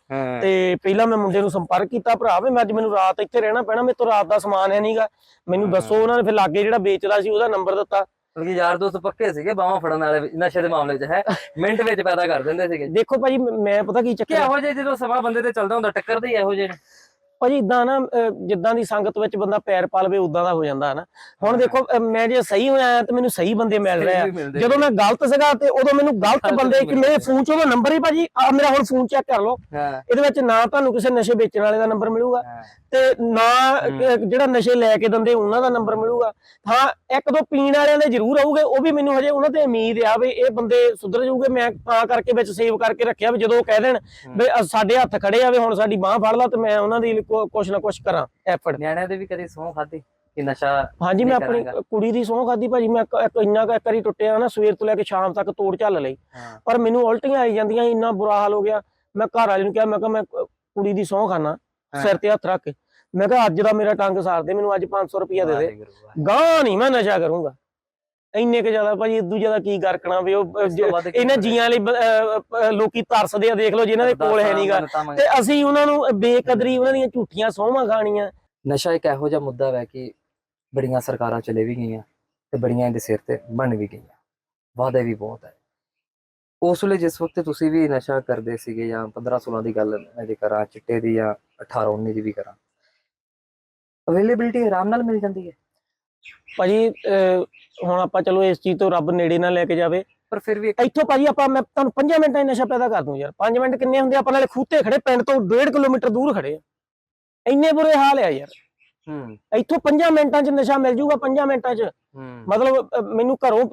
ਤੇ ਪਹਿਲਾਂ ਮੈਂ ਮੁੰਡੇ ਨੂੰ ਸੰਪਰਕ ਕੀਤਾ ਭਰਾ ਵੀ ਮੈਂ ਅੱਜ ਮੈਨੂੰ ਰਾਤ ਇੱਥੇ ਰਹਿਣਾ ਪੈਣਾ ਮੇਰੇ ਤੋਂ ਰਾਤ ਦਾ ਸਮਾਨ ਹੈ ਨਹੀਂਗਾ ਮੈਨੂੰ ਦੱਸੋ ਉਹਨਾਂ ਨੇ ਫਿਰ ਲਾਗੇ ਜਿਹੜਾ ਵੇਚਦਾ ਸੀ ਉਹਦਾ ਨੰਬਰ ਦਿੱਤਾ। ਕਿਉਂਕਿ ਯਾਰ ਦੋਸਤ ਪੱਕੇ ਸੀਗੇ ਬਾਹਾਂ ਫੜਨ ਵਾਲੇ ਨਸ਼ੇ ਦੇ ਮਾਮਲੇ 'ਚ ਹੈ। ਮਿੰਟ ਵਿੱਚ ਪੈਦਾ ਕਰ ਦਿੰਦੇ ਸੀਗੇ। ਦੇਖੋ ਭਾਜੀ ਮ- ਪਤਾ ਕੀ ਚੱਕਰ? ਇਹੋ ਜਿਹੇ ਜਦੋਂ ਸਮਾਂ ਬੰਦੇ ਤੇ ਚੱਲਦਾ ਹੁੰਦਾ ਟੱਕਰਦੇ ਹੀ ਇਹੋ ਜਿਹੇ ਭਾਜੀ ਇਦਾਂ ਨਾ ਜਿੱਦਾਂ ਦੀ ਸੰਗਤ ਵਿੱਚ ਬੰਦਾ ਪੈਰ ਪਾ ਲਵੇ ਉਦਾਂ ਦਾ ਹੋ ਜਾਂਦਾ ਹੈ ਨਾ ਹੁਣ ਦੇਖੋ ਮੈਂ ਜੇ ਸਹੀ ਹੋਇਆ ਤੇ ਮੈਨੂੰ ਸਹੀ ਬੰਦੇ ਮਿਲ ਰਹੇ ਆ। ਜਦੋਂ ਮੈਂ ਗਲਤ ਸੀਗਾ ਤੇ ਉਦੋਂ ਮੈਨੂੰ ਗਲਤ ਬੰਦੇ ਕਿ ਮੇਰੇ। ਫੋਨ 'ਚ ਉਹਦਾ ਨੰਬਰ ਹੀ ਭਾਜੀ ਆ ਮੇਰਾ ਹੁਣ ਫੋਨ ਚੈੱਕ ਕਰ ਲਓ। ਇਹਦੇ ਵਿੱਚ ਨਾ ਤੁਹਾਨੂੰ ਕਿਸੇ ਨਸ਼ੇ ਵੇਚਣ ਵਾਲੇ ਦਾ ਨੰਬਰ ਮਿਲੂਗਾ ਤੇ ਨਾ ਜਿਹੜਾ ਨਸ਼ੇ ਲੈ ਕੇ ਦਿੰਦੇ ਉਹਨਾਂ ਦਾ ਨੰਬਰ ਮਿਲੂਗਾ। ਹਾਂ ਇੱਕ ਦੋ ਪੀਣ ਵਾਲਿਆਂ ਦੇ ਜ਼ਰੂਰ ਆਉਗੇ ਉਹ ਵੀ ਮੈਨੂੰ ਹਜੇ ਉਹਨਾਂ ਤੇ ਉਮੀਦ ਆ ਵੀ ਇਹ ਬੰਦੇ ਸੁਧਰ ਜਾਊਗੇ। ਮੈਂ ਤਾਂ ਕਰਕੇ ਵਿੱਚ ਸੇਵ ਕਰਕੇ ਰੱਖਿਆ ਵੀ ਜਦੋਂ ਉਹ ਕਹਿ ਦੇਣ ਵੀ ਸਾਡੇ ਹੱਥ ਖੜੇ ਆ ਵੀ ਹੁਣ ਸਾਡੀ ਬਾਹ ਫੜ ਲਾ ਤੇ ਮੈਂ ਉਹਨਾਂ ਦੀ ਕੁਛ ਨਾ ਕੁਛ ਕਰਾਂ ਐਫਰਟ ਨਿਆਣਿਆਂ ਦੇ ਵੀ ਕਦੇ ਸੌਂ ਖਾਦੀ ਕਿ ਨਸ਼ਾ ਹਾਂਜੀ ਮੈਂ ਆਪਣੀ। ਕੁੜੀ ਦੀ ਸਹੁੰ ਖਾਦੀ ਭਾਜੀ ਮੈਂ ਇੱਕ- ਇੰਨਾ ਕੁ ਇੱਕ ਵਾਰੀ ਟੁੱਟਿਆ ਨਾ ਸਵੇਰ ਤੋਂ ਲੈ ਕੇ ਸ਼ਾਮ ਤੱਕ ਤੋੜ ਝੱਲ ਲਈ। ਪਰ ਮੈਨੂੰ ਉਲਟੀਆਂ ਆਈ ਜਾਂਦੀਆਂ ਸੀ, ਇੰਨਾ ਬੁਰਾ ਹਾਲ ਹੋ ਗਿਆ। ਮੈਂ ਘਰ ਵਾਲੇ ਨੂੰ ਕਿਹਾ ਮੈਂ ਕਿਹਾ ਮੈਂ ਕੁੜੀ ਦੀ ਸਹੁੰ ਖਾਣਾ। ਸਿਰ ਤੇ ਹੱਥ ਰੱਖ ਕੇ। ਮੈਂ ਕਿਹਾ ਅੱਜ ਦਾ ਮੇਰਾ ਟੰਗ ਸਾਰ ਦੇ ਮੈਨੂੰ ਅੱਜ 500 ਰੁਪਇਆ ਦੇ ਦੇ। ਗਾਂ ਨਹੀਂ ਮੈਂ ਨਸ਼ਾ ਕਰੂੰਗਾ। ਇੰਨੇ ਕੁ ਜ਼ਿਆਦਾ ਭਾਜੀ ਇਦੋਂ ਜ਼ਿਆਦਾ ਕੀ ਕਰਕਣਾ ਵੀ ਉਹ ਇਹਨਾਂ? ਜੀਆਂ ਲਈ ਲੋਕੀ ਤਰਸਦੇ ਆ ਦੇਖ ਲਓ ਜਿਨ੍ਹਾਂ ਦੇ ਕੋਲ ਹੈ ਨਹੀਂਗਾ ਤੇ ਅਸੀਂ ਉਹਨਾਂ ਨੂੰ ਬੇਕਦਰੀ ਉਹਨਾਂ ਦੀਆਂ ਝੂਠੀਆਂ ਸਹੁੰਵਾਂ ਖਾਣੀਆਂ। ਨਸ਼ਾ ਇੱਕ ਇਹੋ ਜਿਹਾ ਮੁੱਦਾ ਹੈ ਕਿ ਬੜੀਆਂ ਸਰਕਾਰਾਂ ਚਲੇ ਵੀ ਗਈਆਂ ਤੇ ਬੜੀਆਂ ਇਹਦੇ ਸਿਰ ਤੇ ਬਣ ਵੀ ਗਈਆਂ। ਵਾਅਦੇ ਵੀ ਬਹੁਤ ਹੈ। ਉਸ ਵੇਲੇ ਜਿਸ ਵਕਤ ਤੁਸੀਂ ਵੀ ਨਸ਼ਾ ਕਰਦੇ ਸੀਗੇ ਜਾਂ 15 16 ਦੀ ਗੱਲ ਮੈਂ ਜੇ ਕਰਾਂ ਚਿੱਟੇ ਦੀ ਜਾਂ 18 19 ਦੀ ਵੀ ਕਰਾਂ ਅਵੇਲੇਬਿਲਟੀ ਆਰਾਮ ਨਾਲ ਮਿਲ ਜਾਂਦੀ ਹੈ। ਭਾਜੀ ਹੁਣ ਆਪਾਂ ਚਲੋ ਇਸ ਚੀਜ਼ ਤੋਂ ਰੱਬ ਨੇੜੇ ਨਾ ਲੈ ਕੇ ਜਾਵੇ। ਪਰ ਫਿਰ ਵੀ ਇੱਥੋਂ ਭਾਜੀ ਆਪਾਂ ਮੈਂ ਤੁਹਾਨੂੰ 5 ਮਿੰਟਾਂ 'ਚ ਨਸ਼ਾ ਪੈਦਾ ਕਰ ਦੂੰ ਯਾਰ। 5 ਮਿੰਟ ਕਿੰਨੇ ਹੁੰਦੇ? ਆਪਾਂ ਨਾਲੇ ਖੂਤੇ ਖੜੇ ਪਿੰਡ ਤੋਂ 1.5 ਕਿਲੋਮੀਟਰ ਦੂਰ ਖੜੇ ਆ। ਇੰਨੇ ਬੁਰੇ ਹਾਲ ਆ ਯਾਰ। ਹੂੰ। ਇੱਥੋਂ 5 ਮਿੰਟਾਂ 'ਚ ਨਸ਼ਾ ਮਿਲ ਜੂਗਾ 5 ਮਿੰਟਾਂ 'ਚ। ਹੂੰ। ਮਤਲਬ ਮੈਨੂੰ ਘਰੋਂ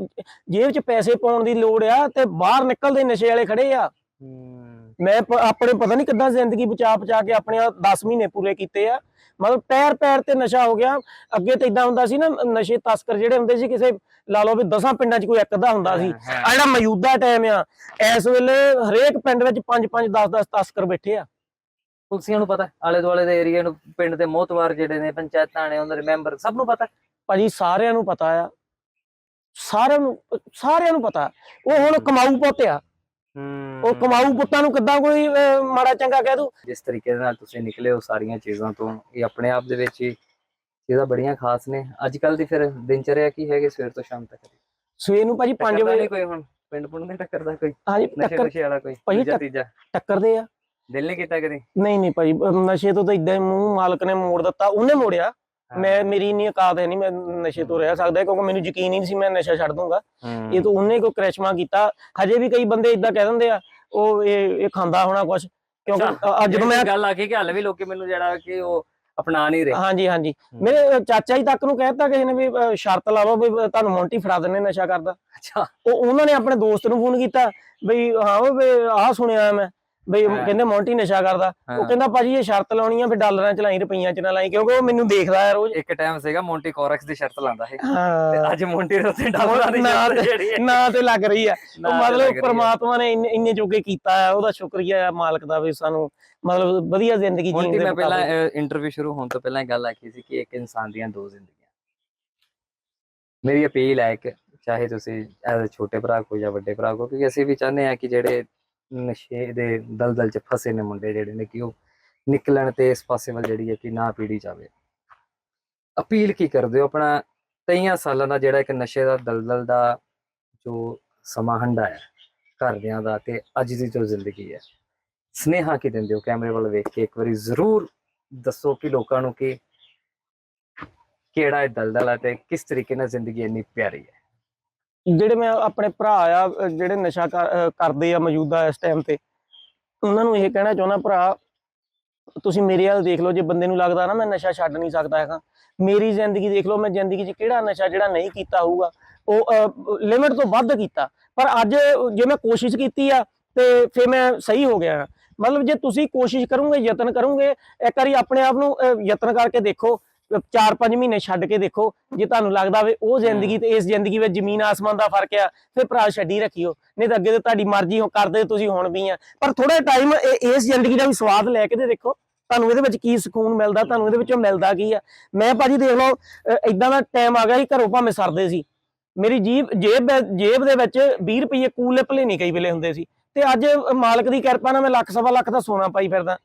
ਜੇਬ 'ਚ ਪੈਸੇ ਪਾਉਣ ਦੀ ਲੋੜ ਆ ਤੇ ਬਾਹਰ ਨਿਕਲਦੇ ਨਸ਼ੇ ਵਾਲੇ ਖੜੇ ਆ। ਹੂੰ। ਮੈਂ ਆਪਣੇ ਪਤਾ ਨਹੀਂ ਕਿੱਦਾਂ ਜ਼ਿੰਦਗੀ ਬਚਾ ਬਚਾ ਕੇ ਆਪਣੇ 10 ਮਹੀਨੇ ਪੂਰੇ ਕੀਤੇ ਆ। ਮਤਲਬ ਪੈਰ ਪੈਰ ਤੇ ਨਸ਼ਾ ਹੋ ਗਿਆ। ਅੱਗੇ ਤਾਂ ਇਦਾਂ ਹੁੰਦਾ ਸੀ ਨਾ ਨਸ਼ੇ ਤਸਕਰ ਜਿਹੜੇ ਹੁੰਦੇ ਸੀ ਕਿਸੇ ਲਾ ਲਓ ਵੀ 10 ਪਿੰਡਾਂ 'ਚ ਕੋਈ ਇੱਕ ਅੱਧਾ ਹੁੰਦਾ ਸੀ। ਆ ਜਿਹੜਾ ਮੌਜੂਦਾ ਟਾਈਮ ਆ ਇਸ ਵੇਲੇ ਹਰੇਕ ਪਿੰਡ ਵਿੱਚ 5 5 10 10 ਤਸਕਰ ਬੈਠੇ ਆ। ਪੁਲਸੀਆਂ ਨੂੰ ਪਤਾ ਆਲੇ ਦੁਆਲੇ ਦੇ ਏਰੀਆ ਨੂੰ ਪਿੰਡ ਦੇ ਮੋਹਤਵਾਰ ਜਿਹੜੇ ਨੇ ਪੰਚਾਇਤਾਂ ਨੇ ਉਹਨਾਂ ਦੇ ਮੈਂਬਰ ਸਭ ਨੂੰ ਪਤਾ। ਭਾਜੀ ਸਾਰਿਆਂ ਨੂੰ ਪਤਾ ਆ। ਸਾਰਿਆਂ ਨੂੰ ਸਾਰਿਆਂ ਨੂੰ ਪਤਾ। ਉਹ ਹੁਣ ਕਮਾਊ ਪੁੱਤ ਆ। ਉਹ ਕਮਾਊ ਪੁੱਤਾਂ ਨੂੰ ਕਿੱਦਾਂ ਕੋਈ ਮਾੜਾ ਚੰਗਾ ਕਹਿ ਦੂ? ਜਿਸ ਤਰੀਕੇ ਦੇ ਨਾਲ ਤੁਸੀਂ ਨਿਕਲੇ ਹੋ ਸਾਰੀਆਂ ਚੀਜ਼ਾਂ ਤੋਂ ਇਹ ਆਪਣੇ ਆਪ ਦੇ ਵਿੱਚ ਹੀ ਚੀਜ਼ਾਂ ਬੜੀਆਂ ਖਾਸ ਨੇ। ਅੱਜ ਕੱਲ ਦੀ ਫਿਰ ਦਿਨਚਰਿਆ ਕੀ ਹੈਗੀ ਸਵੇਰ ਤੋਂ ਸ਼ਾਮ ਤੱਕ ਸਵੇਰ ਨੂੰ ਭਾਜੀ 5 ਟੱਕਰਦਾ ਵਜੇ ਕੋਈ ਹੁਣ? ਪਿੰਡ ਪੁੰਡ ਨਹੀਂ ਟੱਕਰਦਾ ਕੋਈ? ਹਾਂਜੀ ਟੱਕਰ ਵਾਲਾ ਕੋਈ? ਭਾਈ ਤੀਜਾ? ਟੱਕਰਦੇ ਆ। ਦਿਲ ਨਹੀਂ ਕੀਤਾ ਕਦੀ? ਨਹੀਂ ਨਹੀਂ ਭਾਜੀ ਅਹ, ਨਸ਼ੇ ਤੋਂ ਤਾਂ ਇਦਾਂ ਹੀ ਮੂੰਹ ਮਾਲਕ ਨੇ ਮੋੜ ਦਿੱਤਾ ਉਹਨੇ ਮੋੜਿਆ। ਮੈਂ ਮੇਰੀ ਇੰਨੀ ਔਕਾਤ ਹੈ ਨਹੀਂ ਮੈਂ ਨਸ਼ੇ ਤੋਂ ਰਹਿ ਸਕਦਾ ਕਿਉਂਕਿ ਮੈਨੂੰ ਯਕੀਨ ਹੀ ਨਹੀਂ ਸੀ ਮੈਂ ਨਸ਼ਾ ਛੱਡ ਦੂੰਗਾ। ਇਹ ਤਾਂ ਉਹਨੇ ਕੋਈ ਕ੍ਰਿਸ਼ਮਾ ਕੀਤਾ। ਹਜੇ ਵੀ ਕਈ ਬੰਦੇ ਇਦਾਂ ਕਹਿ ਦਿੰਦੇ ਆ ਉਹ ਇਹ ਇਹ ਖਾਂਦਾ ਹੋਣਾ ਕੁਝ ਕਿਉਂਕਿ ਅੱਜ ਜਦੋਂ ਮੈਂ ਗੱਲ ਆ ਗਈ ਕਿ ਹੱਲ ਵੀ ਲੋਕੀ ਮੈਨੂੰ ਜਿਹੜਾ ਕਿ ਉਹ ਅਪਣਾ ਨਹੀਂ ਰਹੇ। ਹਾਂਜੀ ਹਾਂਜੀ। ਮੇਰੇ ਚਾਚਾ ਜੀ ਤੱਕ ਨੂੰ ਕਹਿਤਾ ਕਿਸੇ ਨੇ ਵੀ ਸ਼ਰਤ ਲਾ ਲਓ ਵੀ ਤੁਹਾਨੂੰ ਮੌਂਟੀ ਫੜਾ ਦਿੰਨੇ ਨਸ਼ਾ ਕਰਦਾ। ਅੱਛਾ। ਉਹ ਉਹਨਾਂ ਨੇ ਆਪਣੇ ਦੋਸਤ ਨੂੰ ਫੋਨ ਕੀਤਾ ਬਈ ਹਾਂ ਉਹ ਆਹ ਸੁਣਿਆ ਮੈਂ। ਬਈ। ਕਹਿੰਦੇ ਮੌਂਟੀ ਨਸ਼ਾ ਕਰਦਾ। ਉਹ ਕਹਿੰਦਾ ਭਾਜੀ ਇਹ ਸ਼ਰਤ ਲਾਉਣੀ ਆ ਫਿਰ ਡਾਲਰਾਂ ਚ ਲਾਈ ਰੁਪਈਆਂ ਚ ਨਾ ਲਾਈ ਕਿਉਂਕਿ ਉਹ ਮੈਨੂੰ ਦੇਖਦਾ ਹੈ ਰੋਜ਼। ਇੱਕ ਟਾਈਮ ਸੀਗਾ ਮੌਂਟੀ ਕੋਰਕਸ ਦੀ ਸ਼ਰਤ ਲਾਉਂਦਾ ਸੀ। ਹਾਂ। ਅੱਜ ਮੌਂਟੀ ਦੇ ਉੱਤੇ ਡਾਲਰਾਂ ਦੀ ਨਾ ਸ਼ਰਤ ਤੇ- ਜਿਹੜੀ ਹੈ। ਨਾ ਤੇ ਲੱਗ ਰਹੀ ਆ ਤੇ ਮਤਲਬ। ਪ੍ਰਮਾਤਮਾ ਨੇ ਇੰਨੇ ਜੋਗੇ ਕੀਤਾ ਹੈ ਉਹਦਾ ਸ਼ੁਕਰੀਆ ਮਾਲਕ ਦਾ ਵੀ ਸਾਨੂੰ। ਮਤਲਬ ਵਧੀਆ ਜ਼ਿੰਦਗੀ ਜੀਣ ਮੌਂਟੀ ਦੇ ਮੈਂ ਪਹਿਲਾਂ ਇੰਟਰਵਿਊ ਸ਼ੁਰੂ ਹੋਣ ਤੋਂ ਪਹਿਲਾਂ ਇਹ ਗੱਲ ਆਖੀ ਸੀ ਕਿ ਇੱਕ ਇਨਸਾਨ ਦੀਆਂ ਦੋ ਜ਼ਿੰਦਗੀਆਂ। ਮੇਰੀ ਅਪੀਲ ਹੈ ਕਿ ਚਾਹੇ ਤੁਸੀਂ ਐਜ਼ ਛੋਟੇ ਭਰਾ ਕੋ ਜਾਂ ਵੱਡੇ ਭਰਾ ਕੋ ਕਿਉਂਕਿ ਅਸੀਂ ਵੀ ਚਾਹੁੰਦੇ ਆ ਕਿ ਜਿਹੜੇ ਨਸ਼ੇ ਦੇ ਦਲਦਲ ਚ ਫਸੇ ਨੇ ਮੁੰਡੇ ਜਿਹੜੇ ਨੇ ਕਿ ਉਹ ਨਿਕਲਣ ਤੇ ਇਸ ਪਾਸੇ ਵੱਲ ਜਿਹੜੀ ਹੈ ਕਿ ਨਾ ਪੀੜੀ ਜਾਵੇ। ਅਪੀਲ ਕੀ ਕਰਦੇ ਹੋ? ਆਪਣਾ ਕਈਆਂ ਸਾਲਾਂ ਦਾ ਜਿਹੜਾ ਇੱਕ ਨਸ਼ੇ ਦਾ ਦਲਦਲ ਦਾ ਜੋ ਸਮਾਂ ਹੰਡਾ ਹੈ, ਘਰਦਿਆਂ ਦਾ ਤੇ ਅੱਜ ਦੀ ਜੋ ਜ਼ਿੰਦਗੀ ਹੈ, ਸਨੇਹਾ ਕੀ ਦਿੰਦੇ ਹੋ ਕੈਮਰੇ ਵੱਲ ਵੇਖ ਕੇ? ਇੱਕ ਵਾਰੀ ਜ਼ਰੂਰ ਦੱਸੋ ਕਿ ਲੋਕਾਂ ਨੂੰ ਕਿ ਕਿਹੜਾ ਇਹ ਦਲਦਲ ਹੈ ਤੇ ਕਿਸ ਤਰੀਕੇ ਨਾਲ ਜ਼ਿੰਦਗੀ ਇੰਨੀ ਪਿਆਰੀ ਹੈ। ਜਿਹੜੇ ਮੈਂ ਆਪਣੇ ਭਰਾ ਆ ਜਿਹੜੇ ਨਸ਼ਾ ਕਰਦੇ ਆ ਮੌਜੂਦਾ ਇਸ ਟਾਈਮ ਤੇ, ਉਹਨਾਂ ਨੂੰ ਇਹ ਕਹਿਣਾ ਚਾਹੁੰਦਾ, ਭਰਾ, ਤੁਸੀਂ ਮੇਰੇ ਵੱਲ ਦੇਖ ਲਓ, ਜੇ ਬੰਦੇ ਨੂੰ ਲੱਗਦਾ ਨਾ ਮੈਂ ਨਸ਼ਾ ਛੱਡ ਨਹੀਂ ਸਕਦਾ ਹੈਗਾ, ਮੇਰੀ ਜ਼ਿੰਦਗੀ ਦੇਖ ਲਓ, ਮੈਂ ਜ਼ਿੰਦਗੀ 'ਚ ਕਿਹੜਾ ਨਸ਼ਾ ਜਿਹੜਾ ਨਹੀਂ ਕੀਤਾ ਹੋਊਗਾ, ਉਹ ਲਿਮਿਟ ਤੋਂ ਵੱਧ ਕੀਤਾ, ਪਰ ਅੱਜ ਜੇ ਮੈਂ ਕੋਸ਼ਿਸ਼ ਕੀਤੀ ਆ, ਤੇ ਫਿਰ ਮੈਂ ਸਹੀ ਹੋ ਗਿਆ ਮਤਲਬ ਜੇ ਤੁਸੀਂ ਕੋਸ਼ਿਸ਼ ਕਰੋਗੇ, ਯਤਨ ਕਰੋਗੇ, ਇੱਕ ਵਾਰੀ ਆਪਣੇ ਆਪ ਨੂੰ ਯਤਨ ਕਰਕੇ ਦੇਖੋ 4-5 ਮਹੀਨੇ ਛੱਡ ਕੇ ਦੇਖੋ, ਜੇ ਤੁਹਾਨੂੰ ਲੱਗਦਾ ਵੇ ਉਹ ਜ਼ਿੰਦਗੀ ਤੇ ਇਸ ਜ਼ਿੰਦਗੀ ਵਿੱਚ ਜ਼ਮੀਨ ਆਸਮਾਨ ਦਾ ਫ਼ਰਕ ਆ, ਫਿਰ ਭਰਾ ਛੱਡੀ ਰੱਖਿਓ। ਨਹੀਂ ਤਾਂ ਅੱਗੇ ਤੇ ਤੁਹਾਡੀ ਮਰਜ਼ੀ ਹੋ, ਕਰਦੇ ਤੁਸੀਂ ਹੁਣ ਵੀ ਆ। ਪਰ ਥੋੜਾ ਟਾਈਮ ਇਸ ਜ਼ਿੰਦਗੀ ਦਾ ਵੀ ਸਵਾਦ ਲੈ ਕੇ ਤੇ ਦੇਖੋ, ਤੁਹਾਨੂੰ ਇਹਦੇ ਵਿੱਚ ਕੀ ਸਕੂਨ ਮਿਲਦਾ, ਤੁਹਾਨੂੰ ਇਹਦੇ ਵਿੱਚੋਂ ਮਿਲਦਾ ਕੀ ਆ। ਮੈਂ ਭਾਜੀ ਦੇਖ ਲਓ ਇਦਾਂ ਦਾ ਟਾਈਮ ਆ ਗਿਆ ਸੀ, ਘਰੋਂ ਭਾਵੇਂ ਸਰਦੇ ਸੀ। ਮੇਰੀ ਜੀਬ, ਜੇਬ ਜੇਬ ਦੇ ਵਿੱਚ 20 ਰੁਪਏ ਕੂਲੇ ਭਲੇ ਨਹੀਂ ਕਈ ਵੇਲੇ ਹੁੰਦੇ ਸੀ। ਤੇ ਅੱਜ ਮਾਲਕ ਦੀ ਕਿਰਪਾ ਨਾਲ ਮੈਂ ਲੱਖ, ਸਵਾ ਲੱਖ ਦਾ ਸੋਨਾ ਪਾਈ ਫਿਰਦਾ।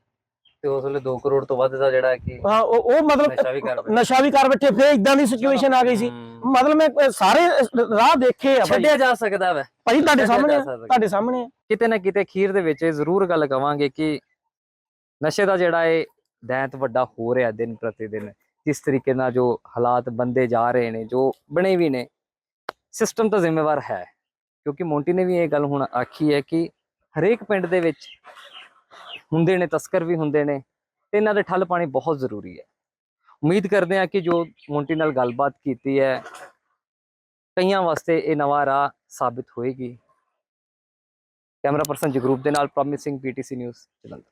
ਤੇ ਉਸ ਵੇਲੇ 2 ਕਰੋੜ ਤੋਂ ਵੱਧ ਦਾ ਜਿਹੜਾ ਕਿ ਹਾਂ ਉਹ ਉਹ ਮਤਲਬ ਨਸ਼ਾ ਵੀ ਕਰ ਬੈਠੇ। ਨਸ਼ਾ ਵੀ ਕਰ ਬੈਠੇ ਫਿਰ ਇਦਾਂ ਦੀ ਸਿਚੁਏਸ਼ਨ ਆ ਗਈ ਸੀ ਹਮ, ਮਤਲਬ ਮੈਂ ਅਹ, ਸਾਰੇ ਰਾਹ ਦੇਖੇ ਆ ਭਾਈ ਛੱਡਿਆ ਜਾ ਸਕਦਾ ਵੈ ਭਾਈ ਤੁਹਾਡੇ ਛੱਡਿਆ ਸਾਹਮਣੇ ਜਾ ਆ, ਸਕਦਾ। ਤੁਹਾਡੇ ਸਾਹਮਣੇ ਆ। ਕਿਤੇ ਨਾ ਕਿਤੇ ਅਖੀਰ ਦੇ ਵਿੱਚ ਇਹ ਜ਼ਰੂਰ ਗੱਲ ਕਵਾਂਗੇ ਕਿ ਨਸ਼ੇ ਦਾ ਜਿਹੜਾ ਇਹ ਦੈਂਤ ਵੱਡਾ ਹੋ ਰਿਹਾ ਦਿਨ ਪ੍ਰਤੀ ਦਿਨ ਜਿਸ ਤਰੀਕੇ ਨਾਲ ਜੋ ਹਾਲਾਤ ਬੰਦੇ ਜਾ ਰਹੇ ਨੇ ਜੋ ਬਣੇ ਵੀ ਨੇ ਸਿਸਟਮ ਤਾਂ ਜ਼ਿੰਮੇਵਾਰ ਹੈ ਕਿਉਂਕਿ ਮੋਂਟੀ ਨੇ ਵੀ ਇਹ ਗੱਲ ਹੁਣ ਆਖੀ ਹੈ ਕਿ ਹਰੇਕ ਪਿੰਡ ਦੇ ਵਿੱਚ ਹੁੰਦੇ ਨੇ, ਤਸਕਰ ਵੀ ਹੁੰਦੇ ਨੇ, ਤੇ ਇਹਨਾਂ ਦੇ ਠੱਲ ਪਾਣੀ ਬਹੁਤ ਜ਼ਰੂਰੀ ਹੈ। ਉਮੀਦ ਕਰਦੇ ਹਾਂ ਕਿ ਜੋ ਮੋਂਟੀ ਨਾਲ ਗੱਲਬਾਤ ਕੀਤੀ ਹੈ, ਕਈਆਂ ਵਾਸਤੇ ਇਹ ਨਵਾਂ ਰਾਹ ਸਾਬਿਤ ਹੋਏਗੀ। ਕੈਮਰਾ ਪਰਸਨ ਜਗਰੂਪ ਦੇ ਨਾਲ ਪ੍ਰੋਮਿਸਿੰਗ ਪੀਟੀਸੀ ਨਿਊਜ਼ ਜਲੰਧਰ।